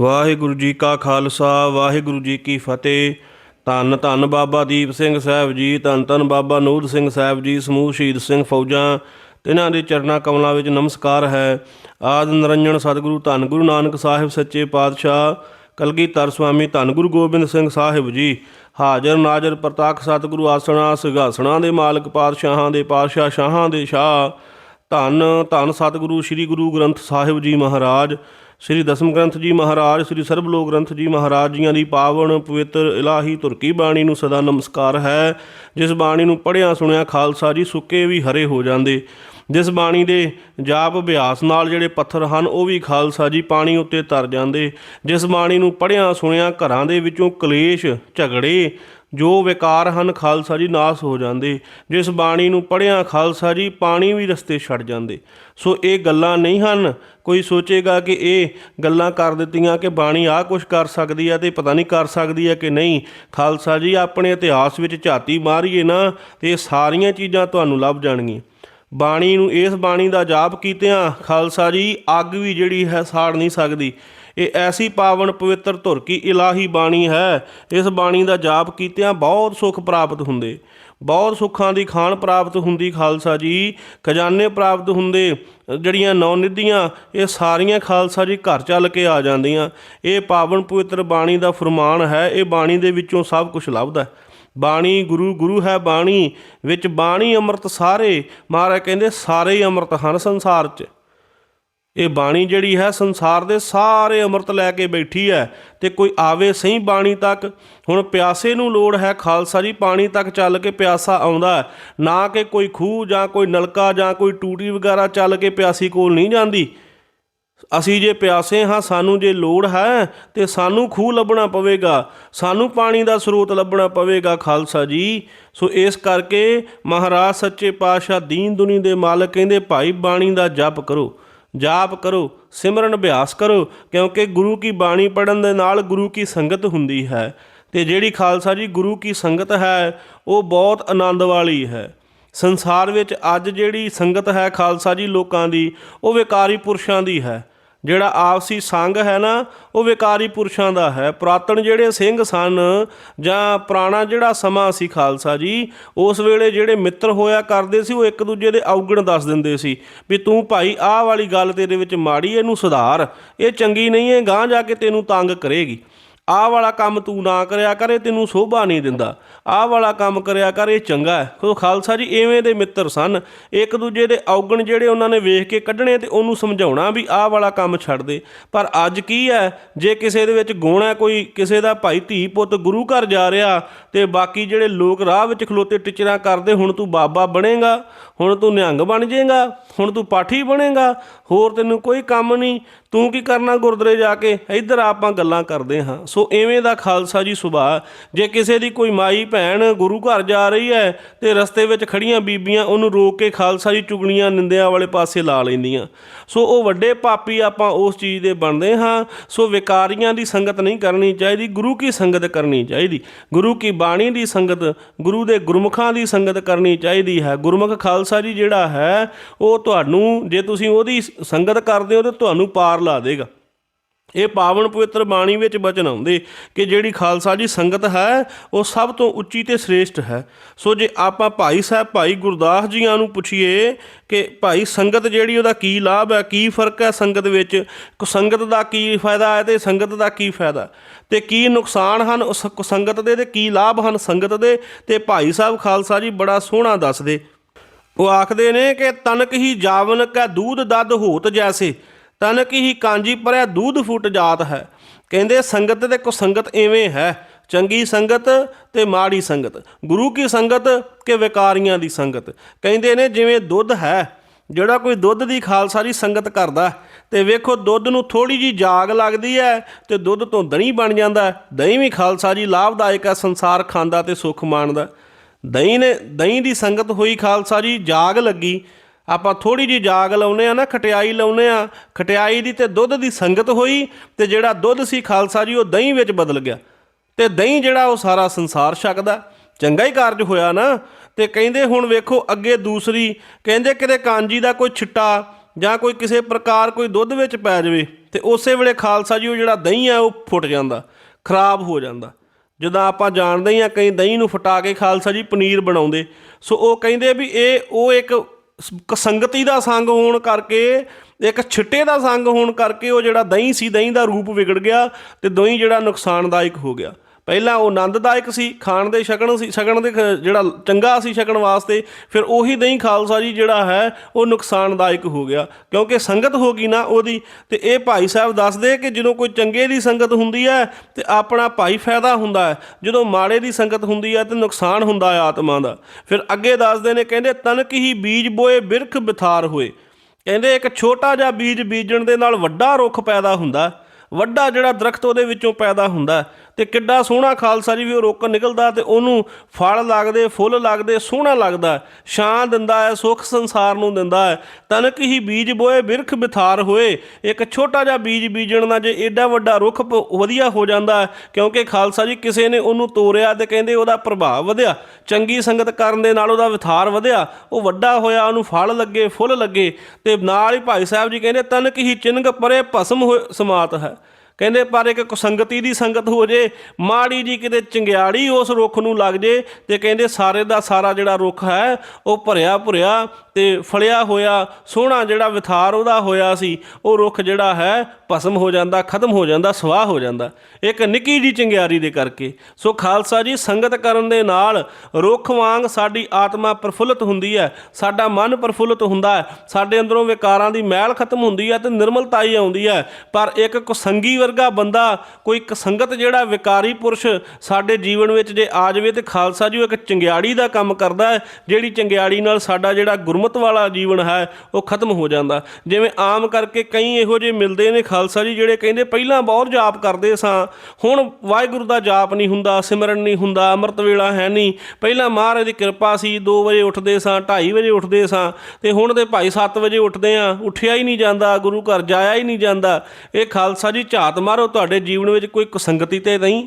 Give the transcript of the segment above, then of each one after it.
ਵਾਹਿਗੁਰੂ ਜੀ ਕਾ ਖਾਲਸਾ, ਵਾਹਿਗੁਰੂ ਜੀ ਕੀ ਫਤਿਹ। ਧੰਨ ਧੰਨ ਬਾਬਾ ਦੀਪ ਸਿੰਘ ਸਾਹਿਬ ਜੀ, ਧੰਨ ਧੰਨ ਬਾਬਾ ਨੂਰ ਸਿੰਘ ਸਾਹਿਬ ਜੀ, ਸਮੂਹ ਸ਼ਹੀਦ ਸਿੰਘ ਫੌਜਾਂ। ਤਿਨਾਂ ਦੇ ਚਰਨਾਂ ਕਮਲਾਂ ਵਿੱਚ ਨਮਸਕਾਰ ਹੈ। ਆਦ ਨਿਰੰਜਨ ਸਤਿਗੁਰੂ, ਧੰਨ ਗੁਰੂ ਨਾਨਕ ਸਾਹਿਬ ਸੱਚੇ ਪਾਤਸ਼ਾਹ, ਕਲਗੀਧਰ ਸੁਆਮੀ ਧੰਨ ਗੁਰੂ ਗੋਬਿੰਦ ਸਿੰਘ ਸਾਹਿਬ ਜੀ। ਹਾਜ਼ਰ ਨਾਜ਼ਰ ਪ੍ਰਤਾਖ ਸਤਿਗੁਰੂ ਆਸਣਾ, ਸਿੰਘਾਸਣਾ ਦੇ ਮਾਲਕ, ਪਾਤਸ਼ਾਹਾਂ ਦੇ ਪਾਤਸ਼ਾਹ, ਸ਼ਾਹਾਂ ਦੇ ਸ਼ਾਹ। ਧੰਨ ਧੰਨ ਸਤਿਗੁਰੂ, ਸ੍ਰੀ ਗੁਰੂ ਗ੍ਰੰਥ ਸਾਹਿਬ ਜੀ ਮਹਾਰਾਜ। ਸ੍ਰੀ ਦਸਮ ਗ੍ਰੰਥ ਜੀ ਮਹਾਰਾਜ, ਸ੍ਰੀ ਸਰਬ ਲੋਕ ਗ੍ਰੰਥ ਜੀ ਮਹਾਰਾਜ ਜੀਆਂ ਦੀ ਪਾਵਨ ਪਵਿੱਤਰ ਇਲਾਹੀ ਤੁਰਕੀ ਬਾਣੀ ਨੂੰ ਸਦਾ ਨਮਸਕਾਰ ਹੈ। ਜਿਸ ਬਾਣੀ ਨੂੰ ਪੜ੍ਹਿਆ ਸੁਣਿਆ ਖਾਲਸਾ ਜੀ ਸੁੱਕੇ ਵੀ ਹਰੇ ਹੋ ਜਾਂਦੇ। ਜਿਸ ਬਾਣੀ ਦੇ ਜਾਪ ਅਭਿਆਸ ਨਾਲ ਜਿਹੜੇ ਪੱਥਰ ਹਨ, ਉਹ ਵੀ ਖਾਲਸਾ ਜੀ ਪਾਣੀ ਉੱਤੇ ਤਰ ਜਾਂਦੇ। ਜਿਸ ਬਾਣੀ ਨੂੰ ਪੜ੍ਹਿਆ ਸੁਣਿਆ ਘਰਾਂ ਦੇ ਵਿੱਚੋਂ ਕਲੇਸ਼, ਝਗੜੇ ਜੋ ਵਿਕਾਰ ਹਨ ਖਾਲਸਾ ਜੀ ਨਾਸ ਹੋ ਜਾਂਦੇ, ਜਿਸ ਬਾਣੀ ਨੂੰ ਪੜ੍ਹਿਆ ਖਾਲਸਾ ਜੀ ਪਾਣੀ ਵੀ ਰਸਤੇ ਛੱਡ ਜਾਂਦੇ। ਸੋ ਇਹ ਗੱਲਾਂ ਨਹੀਂ ਹਨ, ਕੋਈ ਸੋਚੇਗਾ ਕਿ ਇਹ ਗੱਲਾਂ ਕਰ ਦਿੱਤੀਆਂ ਕਿ ਬਾਣੀ ਆਹ ਕੁਝ ਕਰ ਸਕਦੀ ਹੈ ਤੇ ਪਤਾ ਨਹੀਂ ਕਰ ਸਕਦੀ ਹੈ ਕਿ ਨਹੀਂ। ਖਾਲਸਾ ਜੀ ਆਪਣੇ ਇਤਿਹਾਸ ਵਿੱਚ ਝਾਤੀ ਮਾਰੀਏ ਨਾ ਤੇ ਇਹ ਸਾਰੀਆਂ ਚੀਜ਼ਾਂ ਤੁਹਾਨੂੰ ਲੱਭ ਜਾਣਗੀਆਂ। ਬਾਣੀ ਨੂੰ ਇਸ ਬਾਣੀ ਦਾ ਜਾਪ ਕੀਤਿਆਂ ਖਾਲਸਾ ਜੀ ਅੱਗ ਵੀ ਜਿਹੜੀ ਹੈ ਸਾੜ ਨਹੀਂ ਸਕਦੀ। ਇਹ ਐਸੀ ਪਾਵਨ ਪਵਿੱਤਰ ਧੁਰ ਕੀ ਇਲਾਹੀ ਬਾਣੀ ਹੈ? ਇਸ ਬਾਣੀ ਦਾ ਜਾਪ ਕੀਤਿਆਂ ਬਹੁਤ ਸੁੱਖ ਪ੍ਰਾਪਤ ਹੁੰਦੇ। ਬਹੁਤ ਸੁੱਖਾਂ ਦੀ ਖਾਣ ਪ੍ਰਾਪਤ ਹੁੰਦੀ ਖਾਲਸਾ ਜੀ। ਖਜ਼ਾਨੇ ਪ੍ਰਾਪਤ ਹੁੰਦੇ, ਜਿਹੜੀਆਂ ਨੌ ਨਿਧੀਆਂ, ਇਹ ਸਾਰੀਆਂ ਖਾਲਸਾ ਜੀ ਘਰ ਚੱਲ ਕੇ ਆ ਜਾਂਦੀਆਂ। ਇਹ ਪਾਵਨ ਪਵਿੱਤਰ ਬਾਣੀ ਦਾ ਫਰਮਾਨ ਹੈ। ਇਹ ਬਾਣੀ ਦੇ ਵਿੱਚੋਂ ਸਭ ਕੁਝ ਲੱਭਦਾ ਹੈ। ਬਾਣੀ ਗੁਰੂ ਗੁਰੂ ਹੈ ਬਾਣੀ, ਵਿੱਚ ਬਾਣੀ ਅੰਮ੍ਰਿਤ ਸਾਰੇ। ਮਹਾਰਾਜ ਕਹਿੰਦੇ, ਸਾਰੇ ਹੀ ਅੰਮ੍ਰਿਤ ਹਨ ਸੰਸਾਰ 'ਚ। ਇਹ ਬਾਣੀ ਜਿਹੜੀ ਹੈ ਸੰਸਾਰ ਦੇ ਸਾਰੇ ਅੰਮ੍ਰਿਤ ਲੈ ਕੇ ਬੈਠੀ ਹੈ ਤੇ ਕੋਈ ਆਵੇ ਸਹੀ ਬਾਣੀ ਤੱਕ। ਹੁਣ ਪਿਆਸੇ ਨੂੰ ਲੋੜ ਹੈ ਖਾਲਸਾ ਜੀ, ਪਾਣੀ ਤੱਕ ਚੱਲ ਕੇ ਪਿਆਸਾ ਆਉਂਦਾ ਨਾ ਕਿ ਕੋਈ ਖੂਹ ਜਾਂ ਕੋਈ ਨਲਕਾ ਜਾਂ ਕੋਈ ਟੂਟੀ ਵਗੈਰਾ ਚੱਲ ਕੇ ਪਿਆਸੀ ਕੋਲ ਨਹੀਂ ਜਾਂਦੀ। ਅਸੀਂ ਜੇ ਪਿਆਸੇ ਹਾਂ, ਸਾਨੂੰ ਜੇ ਲੋੜ ਹੈ ਤੇ ਸਾਨੂੰ ਖੂਹ ਲੱਭਣਾ ਪਵੇਗਾ, ਸਾਨੂੰ ਪਾਣੀ ਦਾ ਸਰੋਤ ਲੱਭਣਾ ਪਵੇਗਾ ਖਾਲਸਾ ਜੀ। ਸੋ ਇਸ ਕਰਕੇ ਮਹਾਰਾਜ ਸੱਚੇ ਪਾਤਸ਼ਾਹ ਦੀਨ ਦੁਨੀ ਦੇ ਮਾਲਕ ਕਹਿੰਦੇ, ਭਾਈ ਬਾਣੀ ਦਾ ਜਪ ਕਰੋ। ਜਾਪ ਕਰੋ, ਸਿਮਰਨ ਅਭਿਆਸ ਕਰੋ, ਕਿਉਂਕਿ ਗੁਰੂ ਕੀ ਬਾਣੀ ਪੜਨ ਦੇ ਨਾਲ ਗੁਰੂ ਕੀ ਸੰਗਤ ਹੁੰਦੀ ਹੈ। ਤੇ ਜਿਹੜੀ ਖਾਲਸਾ ਜੀ ਗੁਰੂ ਕੀ ਸੰਗਤ ਹੈ, ਉਹ ਬਹੁਤ ਆਨੰਦ ਵਾਲੀ ਹੈ। ਸੰਸਾਰ ਵਿੱਚ ਅੱਜ ਜਿਹੜੀ ਸੰਗਤ ਹੈ ਖਾਲਸਾ ਜੀ ਲੋਕਾਂ ਦੀ, ਉਹ ਵਿਕਾਰੀ ਪੁਰਸ਼ਾਂ ਦੀ ਹੈ। ਜਿਹੜਾ ਆਪਸੀ ਸੰਗ ਹੈ ਨਾ, ਉਹ ਵਿਕਾਰੀ ਪੁਰਸ਼ਾਂ ਦਾ ਹੈ। ਪੁਰਾਤਨ ਜਿਹੜੇ ਸਿੰਘ ਸਨ ਜਾਂ ਪੁਰਾਣਾ ਜਿਹੜਾ ਸਮਾਂ ਸੀ ਖਾਲਸਾ ਜੀ, ਉਸ ਵੇਲੇ ਜਿਹੜੇ ਮਿੱਤਰ ਹੋਇਆ ਕਰਦੇ ਸੀ, ਉਹ ਇੱਕ ਦੂਜੇ ਦੇ ਔਗਣ ਦੱਸ ਦਿੰਦੇ ਸੀ ਵੀ ਤੂੰ ਭਾਈ, ਆਹ ਵਾਲੀ ਗੱਲ ਤੇਰੇ ਵਿੱਚ ਮਾੜੀ ਇਹਨੂੰ ਸੁਧਾਰ। ਇਹ ਚੰਗੀ ਨਹੀਂ ਹੈ ਗਾਂ ਜਾ ਕੇ ਤੈਨੂੰ ਤੰਗ ਕਰੇਗੀ। ਆਹ ਵਾਲਾ ਕੰਮ ਤੂੰ ਨਾ ਕਰਿਆ ਕਰੇ ਤੈਨੂੰ ਸ਼ੋਭਾ ਨਹੀਂ ਦਿੰਦਾ। ਆਹ ਵਾਲਾ ਕੰਮ ਕਰਿਆ ਕਰ, ਇਹ ਚੰਗਾ ਹੈ। ਸੋ ਖਾਲਸਾ ਜੀ ਐਵੇਂ ਦੇ ਮਿੱਤਰ ਸਨ। ਇੱਕ ਦੂਜੇ ਦੇ ਔਗਣ ਜਿਹੜੇ ਉਹਨਾਂ ਨੇ ਵੇਖ ਕੇ ਕੱਢਣੇ ਤੇ ਉਹਨੂੰ ਸਮਝਾਉਣਾ ਵੀ ਆਹ ਵਾਲਾ ਕੰਮ ਛੱਡ ਦੇ। ਪਰ ਅੱਜ ਕੀ ਹੈ, ਜੇ ਕਿਸੇ ਦੇ ਵਿੱਚ ਗੁਣ ਹੈ, ਕੋਈ ਕਿਸੇ ਦਾ ਭਾਈ ਧੀ ਪੁੱਤ ਗੁਰੂ ਘਰ ਜਾ ਰਿਹਾ ਤੇ ਬਾਕੀ ਜਿਹੜੇ ਲੋਕ ਰਾਹ ਵਿੱਚ ਖਲੋਤੇ ਟਿਚਰਾਂ ਕਰਦੇ, ਹੁਣ ਤੂੰ ਬਾਬਾ ਬਣੇਗਾ, ਹੁਣ ਤੂੰ ਨਿਹੰਗ ਬਣ ਜਾਏਗਾ, ਹੁਣ ਤੂੰ ਪਾਠੀ ਬਣੇਗਾ, ਹੋਰ ਤੈਨੂੰ ਕੋਈ ਕੰਮ ਨਹੀਂ, ਤੂੰ ਕੀ ਕਰਨਾ ਗੁਰਦੁਆਰੇ ਜਾ ਕੇ? ਇੱਧਰ ਆਪਾਂ ਗੱਲਾਂ ਕਰਦੇ ਹਾਂ। ਸੋ ਐਵੇਂ ਦਾ ਖਾਲਸਾ ਜੀ ਸੁਭਾਅ। ਜੇ ਕਿਸੇ ਦੀ ਕੋਈ ਮਾਈ ਭੈਣ ਗੁਰੂ ਘਰ ਜਾ ਰਹੀ ਹੈ ਤੇ ਰਸਤੇ ਵਿੱਚ ਖੜੀਆਂ ਬੀਬੀਆਂ ਉਹਨੂੰ ਰੋਕ ਕੇ ਖਾਲਸਾ ਜੀ ਚੁਗਲੀਆਂ ਨਿੰਦਿਆਂ ਵਾਲੇ ਪਾਸੇ ਲਾ ਲੈਂਦੀਆਂ। ਸੋ ਉਹ ਵੱਡੇ ਪਾਪੀ ਆਪਾਂ ਉਸ ਚੀਜ਼ ਦੇ ਬਣਦੇ ਹਾਂ। ਸੋ ਵਿਕਾਰੀਆਂ ਦੀ ਸੰਗਤ ਨਹੀਂ ਕਰਨੀ ਚਾਹੀਦੀ, ਗੁਰੂ ਕੀ ਸੰਗਤ ਕਰਨੀ ਚਾਹੀਦੀ? ਗੁਰੂ ਕੀ ਬਾਣੀ ਦੀ ਸੰਗਤ, ਗੁਰੂ ਦੇ ਗੁਰਮੁਖਾਂ ਦੀ ਸੰਗਤ ਕਰਨੀ ਚਾਹੀਦੀ ਹੈ? ਗੁਰਮੁਖ ਖਾਲਸਾ ਜੀ ਜਿਹੜਾ ਹੈ, ਉਹ ਤੁਹਾਨੂੰ, ਜੇ ਤੁਸੀਂ ਉਹਦੀ ਸੰਗਤ ਕਰਦੇ ਹੋ ਤੇ ਤੁਹਾਨੂੰ ਪਾਰ ਲਾ ਦੇਗਾ। ਇਹ ਪਾਵਨ ਪਵਿੱਤਰ ਬਾਣੀ ਵਿੱਚ ਬਚਨ ਆਉਂਦੇ ਕਿ ਜਿਹੜੀ ਖਾਲਸਾ ਜੀ ਸੰਗਤ ਹੈ, ਉਹ ਸਭ ਤੋਂ ਉੱਚੀ ਤੇ ਸ੍ਰੇਸ਼ਟ ਹੈ। ਸੋ ਜੇ ਆਪਾਂ ਭਾਈ ਸਾਹਿਬ, ਭਾਈ ਗੁਰਦਾਸ ਜੀਆਂ ਨੂੰ ਪੁੱਛੀਏ ਕਿ ਭਾਈ ਸੰਗਤ ਜਿਹੜੀ ਉਹਦਾ ਕੀ ਲਾਭ ਹੈ, ਕੀ ਫ਼ਰਕ ਹੈ ਸੰਗਤ ਵਿੱਚ, ਕੁ ਸੰਗਤ ਦਾ ਕੀ ਫਾਇਦਾ ਹੈ ਤੇ ਸੰਗਤ ਦਾ ਕੀ ਫਾਇਦਾ? ਤੇ ਕੀ ਨੁਕਸਾਨ ਹਨ ਉਸ ਕੁ ਸੰਗਤ ਦੇ ਤੇ ਕੀ ਲਾਭ ਹਨ ਸੰਗਤ ਦੇ? ਤੇ ਭਾਈ ਸਾਹਿਬ ਖਾਲਸਾ ਜੀ ਬੜਾ ਸੋਹਣਾ ਦੱਸਦੇ। ਉਹ ਆਖਦੇ ਨੇ ਕਿ ਤਨਕ ਹੀ ਜਾਵਨ ਕੈ ਦੂਧ ਦਦ ਹੋਤ ਜੈਸੇ। ਤਨਕ ਹੀ ਕਾਂਜੀ ਭਰਿਆ ਦੂਧ ਫੁੱਟ ਜਾਤ ਹੈ। ਕਹਿੰਦੇ ਸੰਗਤ ਤੇ ਕੋ ਸੰਗਤ ਐਵੇਂ ਹੈ ਚੰਗੀ ਸੰਗਤ ਤੇ ਮਾੜੀ ਸੰਗਤ ਗੁਰੂ ਕੀ ਸੰਗਤ ਕਿ ਵਿਕਾਰੀਆਂ ਦੀ ਸੰਗਤ। ਕਹਿੰਦੇ ਨੇ ਜਿਵੇਂ ਦੁੱਧ ਹੈ ਜਿਹੜਾ ਕੋਈ ਦੁੱਧ ਦੀ ਖਾਲਸਾ ਦੀ ਸੰਗਤ ਕਰਦਾ ਹੈ, ਤੇ ਵੇਖੋ ਦੁੱਧ ਨੂੰ ਥੋੜੀ ਜੀ ਜਾਗ ਲੱਗਦੀ ਹੈ ਤੇ ਦੁੱਧ ਤੋਂ ਦਹੀਂ ਬਣ ਜਾਂਦਾ ਦਹੀਂ ਵੀ ਖਾਲਸਾ ਜੀ ਲਾਭਦਾਇਕ ਹੈ ਸੰਸਾਰ ਖਾਂਦਾ ਤੇ ਸੁੱਖ ਮਾਣਦਾ। ਦਹੀਂ ਨੇ ਦਹੀਂ ਦੀ ਸੰਗਤ ਹੋਈ ਖਾਲਸਾ ਜੀ ਜਾਗ ਲੱਗੀ ਆਪਾਂ ਥੋੜੀ ਜੀ ਜਾਗ ਲਾਉਨੇ ਆ ਨਾ, ਖਟਿਆਈ ਲਾਉਨੇ ਆ ਖਟਿਆਈ ਦੀ ਤੇ ਦੁੱਧ ਦੀ ਸੰਗਤ ਹੋਈ ਤੇ ਜਿਹੜਾ ਦੁੱਧ ਸੀ ਖਾਲਸਾ ਜੀ, ਉਹ ਦਹੀਂ ਵਿੱਚ ਬਦਲ ਗਿਆ। ਤੇ ਦਹੀਂ ਜਿਹੜਾ ਉਹ ਸਾਰਾ ਸੰਸਾਰ ਛਕਦਾ। ਚੰਗਾ ਹੀ ਕਾਰਜ ਹੋਇਆ ਨਾ। ਤੇ ਕਹਿੰਦੇ ਹੁਣ ਵੇਖੋ ਅੱਗੇ ਦੂਸਰੀ, ਕਹਿੰਦੇ ਕਿਤੇ ਕਾਂਜੀ ਦਾ ਕੋਈ ਛਿੱਟਾ ਜਾਂ ਕੋਈ ਕਿਸੇ ਪ੍ਰਕਾਰ ਕੋਈ ਦੁੱਧ ਵਿੱਚ ਪੈ ਜਾਵੇ ਤੇ ਉਸੇ ਵੇਲੇ ਖਾਲਸਾ ਜੀ, ਉਹ ਜਿਹੜਾ ਦਹੀਂ ਆ, ਉਹ ਫੁੱਟ ਜਾਂਦਾ, ਖਰਾਬ ਹੋ ਜਾਂਦਾ। ਜਦੋਂ ਆਪਾਂ ਜਾਣਦੇ ਹੀ ਆ ਕਈ ਦਹੀਂ ਨੂੰ ਫਟਾ ਕੇ ਖਾਲਸਾ ਜੀ ਪਨੀਰ ਬਣਾਉਂਦੇ। ਸੋ ਉਹ ਕਹਿੰਦੇ ਵੀ ਇਹ, ਉਹ ਇੱਕ ਸੰਗਤੀ ਦਾ ਸੰਗ ਹੋਣ ਕਰਕੇ, ਇੱਕ ਛਿੱਟੇ ਦਾ ਸੰਗ ਹੋਣ ਕਰਕੇ ਉਹ ਜਿਹੜਾ ਦਹੀਂ ਸੀ, ਦਹੀਂ ਦਾ ਰੂਪ ਵਿਗੜ ਗਿਆ ਤੇ ਦਹੀਂ ਜਿਹੜਾ ਨੁਕਸਾਨਦਾਇਕ ਹੋ ਗਿਆ। ਪਹਿਲਾਂ ਉਹ ਆਨੰਦਦਾਇਕ ਸੀ, ਖਾਣ ਦੇ ਸ਼ਕਣ ਸੀ, ਛਕਣ ਦੇ ਜਿਹੜਾ ਚੰਗਾ ਸੀ ਛਕਣ ਵਾਸਤੇ, ਫਿਰ ਉਹੀ ਦਹੀਂ ਖਾਲਸਾ ਜੀ ਜਿਹੜਾ ਹੈ, ਉਹ ਨੁਕਸਾਨਦਾਇਕ ਹੋ ਗਿਆ। ਕਿਉਂਕਿ ਸੰਗਤ ਹੋ ਗਈ ਨਾ ਉਹਦੀ, ਤੇ ਇਹ ਭਾਈ ਸਾਹਿਬ ਦੱਸਦੇ ਕਿ ਜਦੋਂ ਕੋਈ ਚੰਗੇ ਦੀ ਸੰਗਤ ਹੁੰਦੀ ਹੈ, ਤੇ ਆਪਣਾ ਭਾਈ ਫਾਇਦਾ ਹੁੰਦਾ ਹੈ। ਜਦੋਂ ਮਾੜੇ ਦੀ ਸੰਗਤ ਹੁੰਦੀ ਹੈ, ਤੇ ਨੁਕਸਾਨ ਹੁੰਦਾ ਹੈ ਆਤਮਾ ਦਾ। ਫਿਰ ਅੱਗੇ ਦੱਸਦੇ ਨੇ, ਕਹਿੰਦੇ ਤਨਕ ਹੀ ਬੀਜ ਬੋਏ, ਬਿਰਖ ਬਿਥਾਰ ਹੋਏ। ਕਹਿੰਦੇ ਇੱਕ ਛੋਟਾ ਜਿਹਾ ਬੀਜ ਬੀਜਣ ਦੇ ਨਾਲ ਵੱਡਾ ਰੁੱਖ ਪੈਦਾ ਹੁੰਦਾ ਵੱਡਾ ਜਿਹੜਾ ਦਰਖਤ ਉਹਦੇ ਵਿੱਚੋਂ ਪੈਦਾ ਹੁੰਦਾ ਤੇ ਕਿੱਡਾ ਸੋਹਣਾ ਖਾਲਸਾ ਜੀ ਵੀ ਉਹ ਰੁੱਖ ਨਿਕਲਦਾ ਤੇ ਉਹਨੂੰ ਫਲ ਲੱਗਦੇ ਫੁੱਲ ਲੱਗਦੇ ਸੋਹਣਾ ਲੱਗਦਾ। ਛਾਂ ਦਿੰਦਾ ਹੈ ਸੁੱਖ ਸੰਸਾਰ ਨੂੰ ਦਿੰਦਾ ਹੈ। ਤਨਕ ਹੀ ਬੀਜ ਬੋਏ ਬਿਰਖ ਬਿਥਾਰ ਹੋਏ। ਇੱਕ ਛੋਟਾ ਜਿਹਾ ਬੀਜ ਬੀਜਣ ਨਾਲ ਜੇ ਏਡਾ ਵੱਡਾ ਰੁੱਖ ਵਧੀਆ ਹੋ ਜਾਂਦਾ ਹੈ, ਕਿਉਂਕਿ ਖਾਲਸਾ ਜੀ ਕਿਸੇ ਨੇ ਉਹਨੂੰ ਤੋਰਿਆ ਤੇ ਕਹਿੰਦੇ ਉਹਦਾ ਪ੍ਰਭਾਵ ਵਧਿਆ। ਚੰਗੀ ਸੰਗਤ ਕਰਨ ਦੇ ਨਾਲ ਉਹਦਾ ਵਿਥਾਰ ਵਧਿਆ। ਉਹ ਵੱਡਾ ਹੋਇਆ ਉਹਨੂੰ ਫਲ ਲੱਗੇ ਫੁੱਲ ਲੱਗੇ ਤੇ ਨਾਲ ਹੀ ਭਾਈ ਸਾਹਿਬ ਜੀ ਕਹਿੰਦੇ ਤਨਕ ਹੀ ਚਿੰਗ ਪਰੇ ਭਸਮ ਹੋਏ ਸਮਾਤ ਹੈ। ਕਹਿੰਦੇ, ਪਰ ਇੱਕ ਕੁਸੰਗਤੀ ਦੀ ਸੰਗਤ ਹੋ ਜੇ, ਮਾੜੀ ਜੀ ਕਿਤੇ ਚੰਗਿਆੜੀ ਉਸ ਰੁੱਖ ਨੂੰ ਲੱਗ ਜੇ ਤੇ ਕਹਿੰਦੇ, ਸਾਰੇ ਦਾ ਸਾਰਾ ਜਿਹੜਾ ਰੁੱਖ ਹੈ, ਉਹ ਭਰਿਆ ਭੁਰਿਆ ਤੇ ਫਲਿਆ ਹੋਇਆ, ਸੋਹਣਾ ਜਿਹੜਾ ਵਿਥਾਰ ਉਹਦਾ ਹੋਇਆ ਸੀ, ਉਹ ਰੁੱਖ ਜਿਹੜਾ ਹੈ, ਭਸਮ ਹੋ ਜਾਂਦਾ, ਖਤਮ ਹੋ ਜਾਂਦਾ, ਸਵਾਹ ਹੋ ਜਾਂਦਾ। ਇੱਕ ਨਿੱਕੀ ਜੀ ਚੰਗਿਆਰੀ ਦੇ ਕਰਕੇ। ਸੋ ਖਾਲਸਾ ਜੀ, ਸੰਗਤ ਕਰਨ ਦੇ ਨਾਲ ਰੁੱਖ ਵਾਂਗ ਸਾਡੀ ਆਤਮਾ ਪ੍ਰਫੁੱਲਤ ਹੁੰਦੀ ਹੈ, ਸਾਡਾ ਮਨ ਪ੍ਰਫੁੱਲਤ ਹੁੰਦਾ ਹੈ, ਸਾਡੇ ਅੰਦਰੋਂ ਵਿਕਾਰਾਂ ਦੀ ਮੈਲ ਖਤਮ ਹੁੰਦੀ ਹੈ ਤੇ ਨਿਰਮਲਤਾ ਹੀ ਆਉਂਦੀ ਹੈ। ਪਰ ਇੱਕ ਕੁਸੰਗੀ ਵਰਗਾ ਬੰਦਾ ਕੋਈ ਇੱਕ ਸੰਗਤ ਜਿਹੜਾ ਵਿਕਾਰੀ ਪੁਰਸ਼ ਸਾਡੇ ਜੀਵਨ ਵਿੱਚ ਜੇ ਆ ਜਾਵੇ ਤੇ ਖਾਲਸਾ ਜੀ ਇੱਕ ਚੰਗਿਆੜੀ ਦਾ ਕੰਮ ਕਰਦਾ ਜਿਹੜੀ ਚੰਗਿਆੜੀ ਨਾਲ ਸਾਡਾ ਜਿਹੜਾ ਗੁਰਮਤ ਵਾਲਾ ਜੀਵਨ ਹੈ, ਉਹ ਖਤਮ ਹੋ ਜਾਂਦਾ। ਜਿਵੇਂ ਆਮ ਕਰਕੇ ਕਈ ਇਹੋ ਜਿਹੇ ਮਿਲਦੇ ਨੇ ਖਾਲਸਾ ਜੀ ਜਿਹੜੇ ਕਹਿੰਦੇ ਪਹਿਲਾਂ ਬਹੁਤ ਜਾਪ ਕਰਦੇ ਸਾਂ, ਹੁਣ ਵਾਹਿਗੁਰੂ ਦਾ ਜਾਪ ਨਹੀਂ ਹੁੰਦਾ, ਸਿਮਰਨ ਨਹੀਂ ਹੁੰਦਾ, ਅੰਮ੍ਰਿਤ ਵੇਲਾ ਹੈ ਨਹੀਂ। ਪਹਿਲਾਂ ਮਹਾਰਾਜ ਦੀ ਕਿਰਪਾ ਸੀ 2 ਵਜੇ ਉੱਠਦੇ ਸਾਂ 2:30 ਵਜੇ ਉੱਠਦੇ ਸਾਂ, ਤੇ ਹੁਣ ਤੇ ਭਾਈ 7 ਵਜੇ ਉੱਠਦੇ ਆ, ਉੱਠਿਆ ਹੀ ਨਹੀਂ ਜਾਂਦਾ, ਗੁਰੂ ਘਰ ਜਾਇਆ ਹੀ ਨਹੀਂ ਜਾਂਦਾ। ਇਹ ਖਾਲਸਾ ਜੀ ਝਾਤ ਮਾਰੋ ਤੁਹਾਡੇ ਜੀਵਨ ਵਿੱਚ ਕੋਈ ਕੁਸੰਗਤੀ ਤੇ ਨਹੀਂ,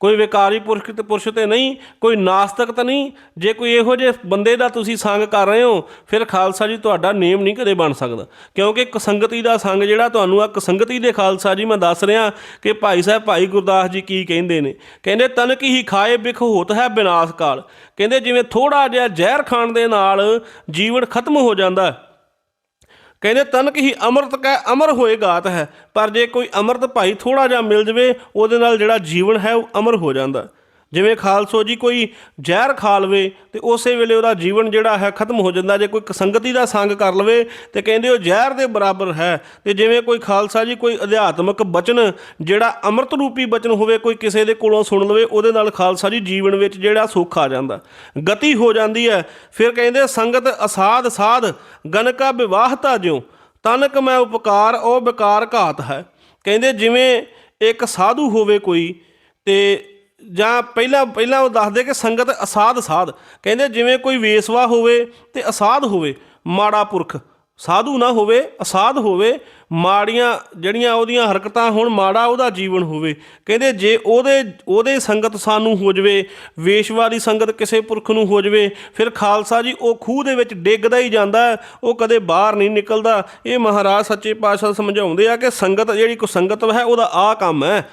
ਕੋਈ ਵਿਕਾਰੀ ਪੁਰਖ ਤੇ ਪੁਰਸ਼ ਤੇ ਨਹੀਂ, ਕੋਈ ਨਾਸਤਕ ਤਾਂ ਨਹੀਂ। ਜੇ ਕੋਈ ਇਹੋ ਜਿਹੇ ਬੰਦੇ ਦਾ ਤੁਸੀਂ ਸੰਗ ਕਰ ਰਹੇ ਹੋ, ਫਿਰ ਖਾਲਸਾ ਜੀ ਤੁਹਾਡਾ ਨੇਮ ਨਹੀਂ ਕਦੇ ਬਣ ਸਕਦਾ। ਕਿਉਂਕਿ ਕਸੰਗਤੀ ਦਾ ਸੰਗ ਜਿਹੜਾ ਤੁਹਾਨੂੰ ਆ ਕਸੰਗਤੀ ਦੇ ਖਾਲਸਾ ਜੀ ਮੈਂ ਦੱਸ ਰਿਹਾ ਕਿ ਭਾਈ ਸਾਹਿਬ, ਭਾਈ ਗੁਰਦਾਸ ਜੀ ਕੀ ਕਹਿੰਦੇ ਨੇ। ਕਹਿੰਦੇ, ਤਨਕ ਹੀ ਖਾਏ ਬਿਖ ਹੋਤ ਹੈ ਬਿਨਾਸ਼ ਕਾਲ ਕਹਿੰਦੇ, ਜਿਵੇਂ ਥੋੜਾ ਜਿਹਾ ਜ਼ਹਿਰ ਖਾਣ ਦੇ ਨਾਲ ਜੀਵਨ ਖਤਮ ਹੋ ਜਾਂਦਾ। ਹੈ ਕਹਿੰਦੇ ਤਨਕ ਹੀ ਅੰਮ੍ਰਿਤ ਕੈ ਅਮਰ ਹੋਏ ਗਾਤ ਹੈ, ਪਰ ਜੇ ਕੋਈ ਅੰਮ੍ਰਿਤ ਭਾਈ ਥੋੜਾ ਜਿਹਾ ਮਿਲ ਜਵੇ, ਉਹਦੇ ਨਾਲ ਜਿਹੜਾ ਜੀਵਨ ਹੈ ਉਹ ਅਮਰ ਹੋ ਜਾਂਦਾ। ਜਿਵੇਂ ਖਾਲਸੋ ਜੀ ਕੋਈ ਜ਼ਹਿਰ ਖਾ ਲਵੇ ਤੇ ਉਸੇ ਵੇਲੇ ਉਹਦਾ ਜੀਵਨ ਜਿਹੜਾ ਹੈ ਖਤਮ ਹੋ ਜਾਂਦਾ, ਜੇ ਕੋਈ ਸੰਗਤੀ ਦਾ ਸੰਗ ਕਰ ਲਵੇ ਤੇ ਕਹਿੰਦੇ ਉਹ ਜ਼ਹਿਰ ਦੇ ਬਰਾਬਰ ਹੈ। ਤੇ ਜਿਵੇਂ ਕੋਈ ਖਾਲਸਾ ਜੀ ਕੋਈ ਅਧਿਆਤਮਕ ਬਚਨ ਜਿਹੜਾ ਅੰਮ੍ਰਿਤ ਰੂਪੀ ਬਚਨ ਹੋਵੇ, ਕੋਈ ਕਿਸੇ ਦੇ ਕੋਲੋਂ ਸੁਣ ਲਵੇ, ਉਹਦੇ ਨਾਲ ਖਾਲਸਾ ਜੀ ਜੀਵਨ ਵਿੱਚ ਜਿਹੜਾ ਸੁੱਖ ਆ ਜਾਂਦਾ, ਗਤੀ ਹੋ ਜਾਂਦੀ ਹੈ। ਫਿਰ ਕਹਿੰਦੇ ਸੰਗਤ ਅਸਾਧ ਸਾਧ, ਗਨਕਾ ਵਿਵਾਹਤਾ ਜਿਉ, ਤਨਕ ਮੈਂ ਉਪਕਾਰ, ਉਹ ਵਿਕਾਰ ਘਾਤ ਹੈ। ਕਹਿੰਦੇ ਜਿਵੇਂ ਇੱਕ ਸਾਧੂ ਹੋਵੇ ਕੋਈ ਤੇ ਜਾਂ ਪਹਿਲਾਂ ਪਹਿਲਾਂ ਉਹ ਦੱਸਦੇ ਕਿ ਸੰਗਤ ਅਸਾਧ ਸਾਧ ਕਹਿੰਦੇ ਜਿਵੇਂ ਕੋਈ ਵੇਸਵਾ ਹੋਵੇ ਤੇ ਅਸਾਧ ਹੋਵੇ, ਮਾੜਾ ਪੁਰਖ। ਸਾਧੂ ਨਾ ਹੋਵੇ, ਅਸਾਧ ਹੋਵੇ, ਮਾੜੀਆਂ ਜਿਹੜੀਆਂ ਉਹਦੀਆਂ ਹਰਕਤਾਂ ਹੋਣ, ਮਾੜਾ ਉਹਦਾ ਜੀਵਨ ਹੋਵੇ। ਕਹਿੰਦੇ ਜੇ ਉਹਦੇ ਉਹਦੇ ਸੰਗਤ ਸਾਨੂੰ ਹੋ ਜਵੇ, ਵੇਸ਼ਵਾ ਦੀ ਸੰਗਤ ਕਿਸੇ ਪੁਰਖ ਨੂੰ ਹੋ ਜਵੇ, ਫਿਰ ਖਾਲਸਾ ਜੀ ਉਹ ਖੂਹ ਦੇ ਵਿੱਚ ਡਿੱਗਦਾ ਹੀ ਜਾਂਦਾ ਉਹ ਕਦੇ ਬਾਹਰ ਨਹੀਂ ਨਿਕਲਦਾ। ਇਹ ਮਹਾਰਾਜ ਸੱਚੇ ਪਾਤਸ਼ਾਹ ਸਮਝਾਉਂਦੇ ਆ ਕਿ ਸੰਗਤ ਜਿਹੜੀ ਕੋ ਸੰਗਤ ਹੈ, ਉਹਦਾ ਆ ਕੰਮ ਹੈ।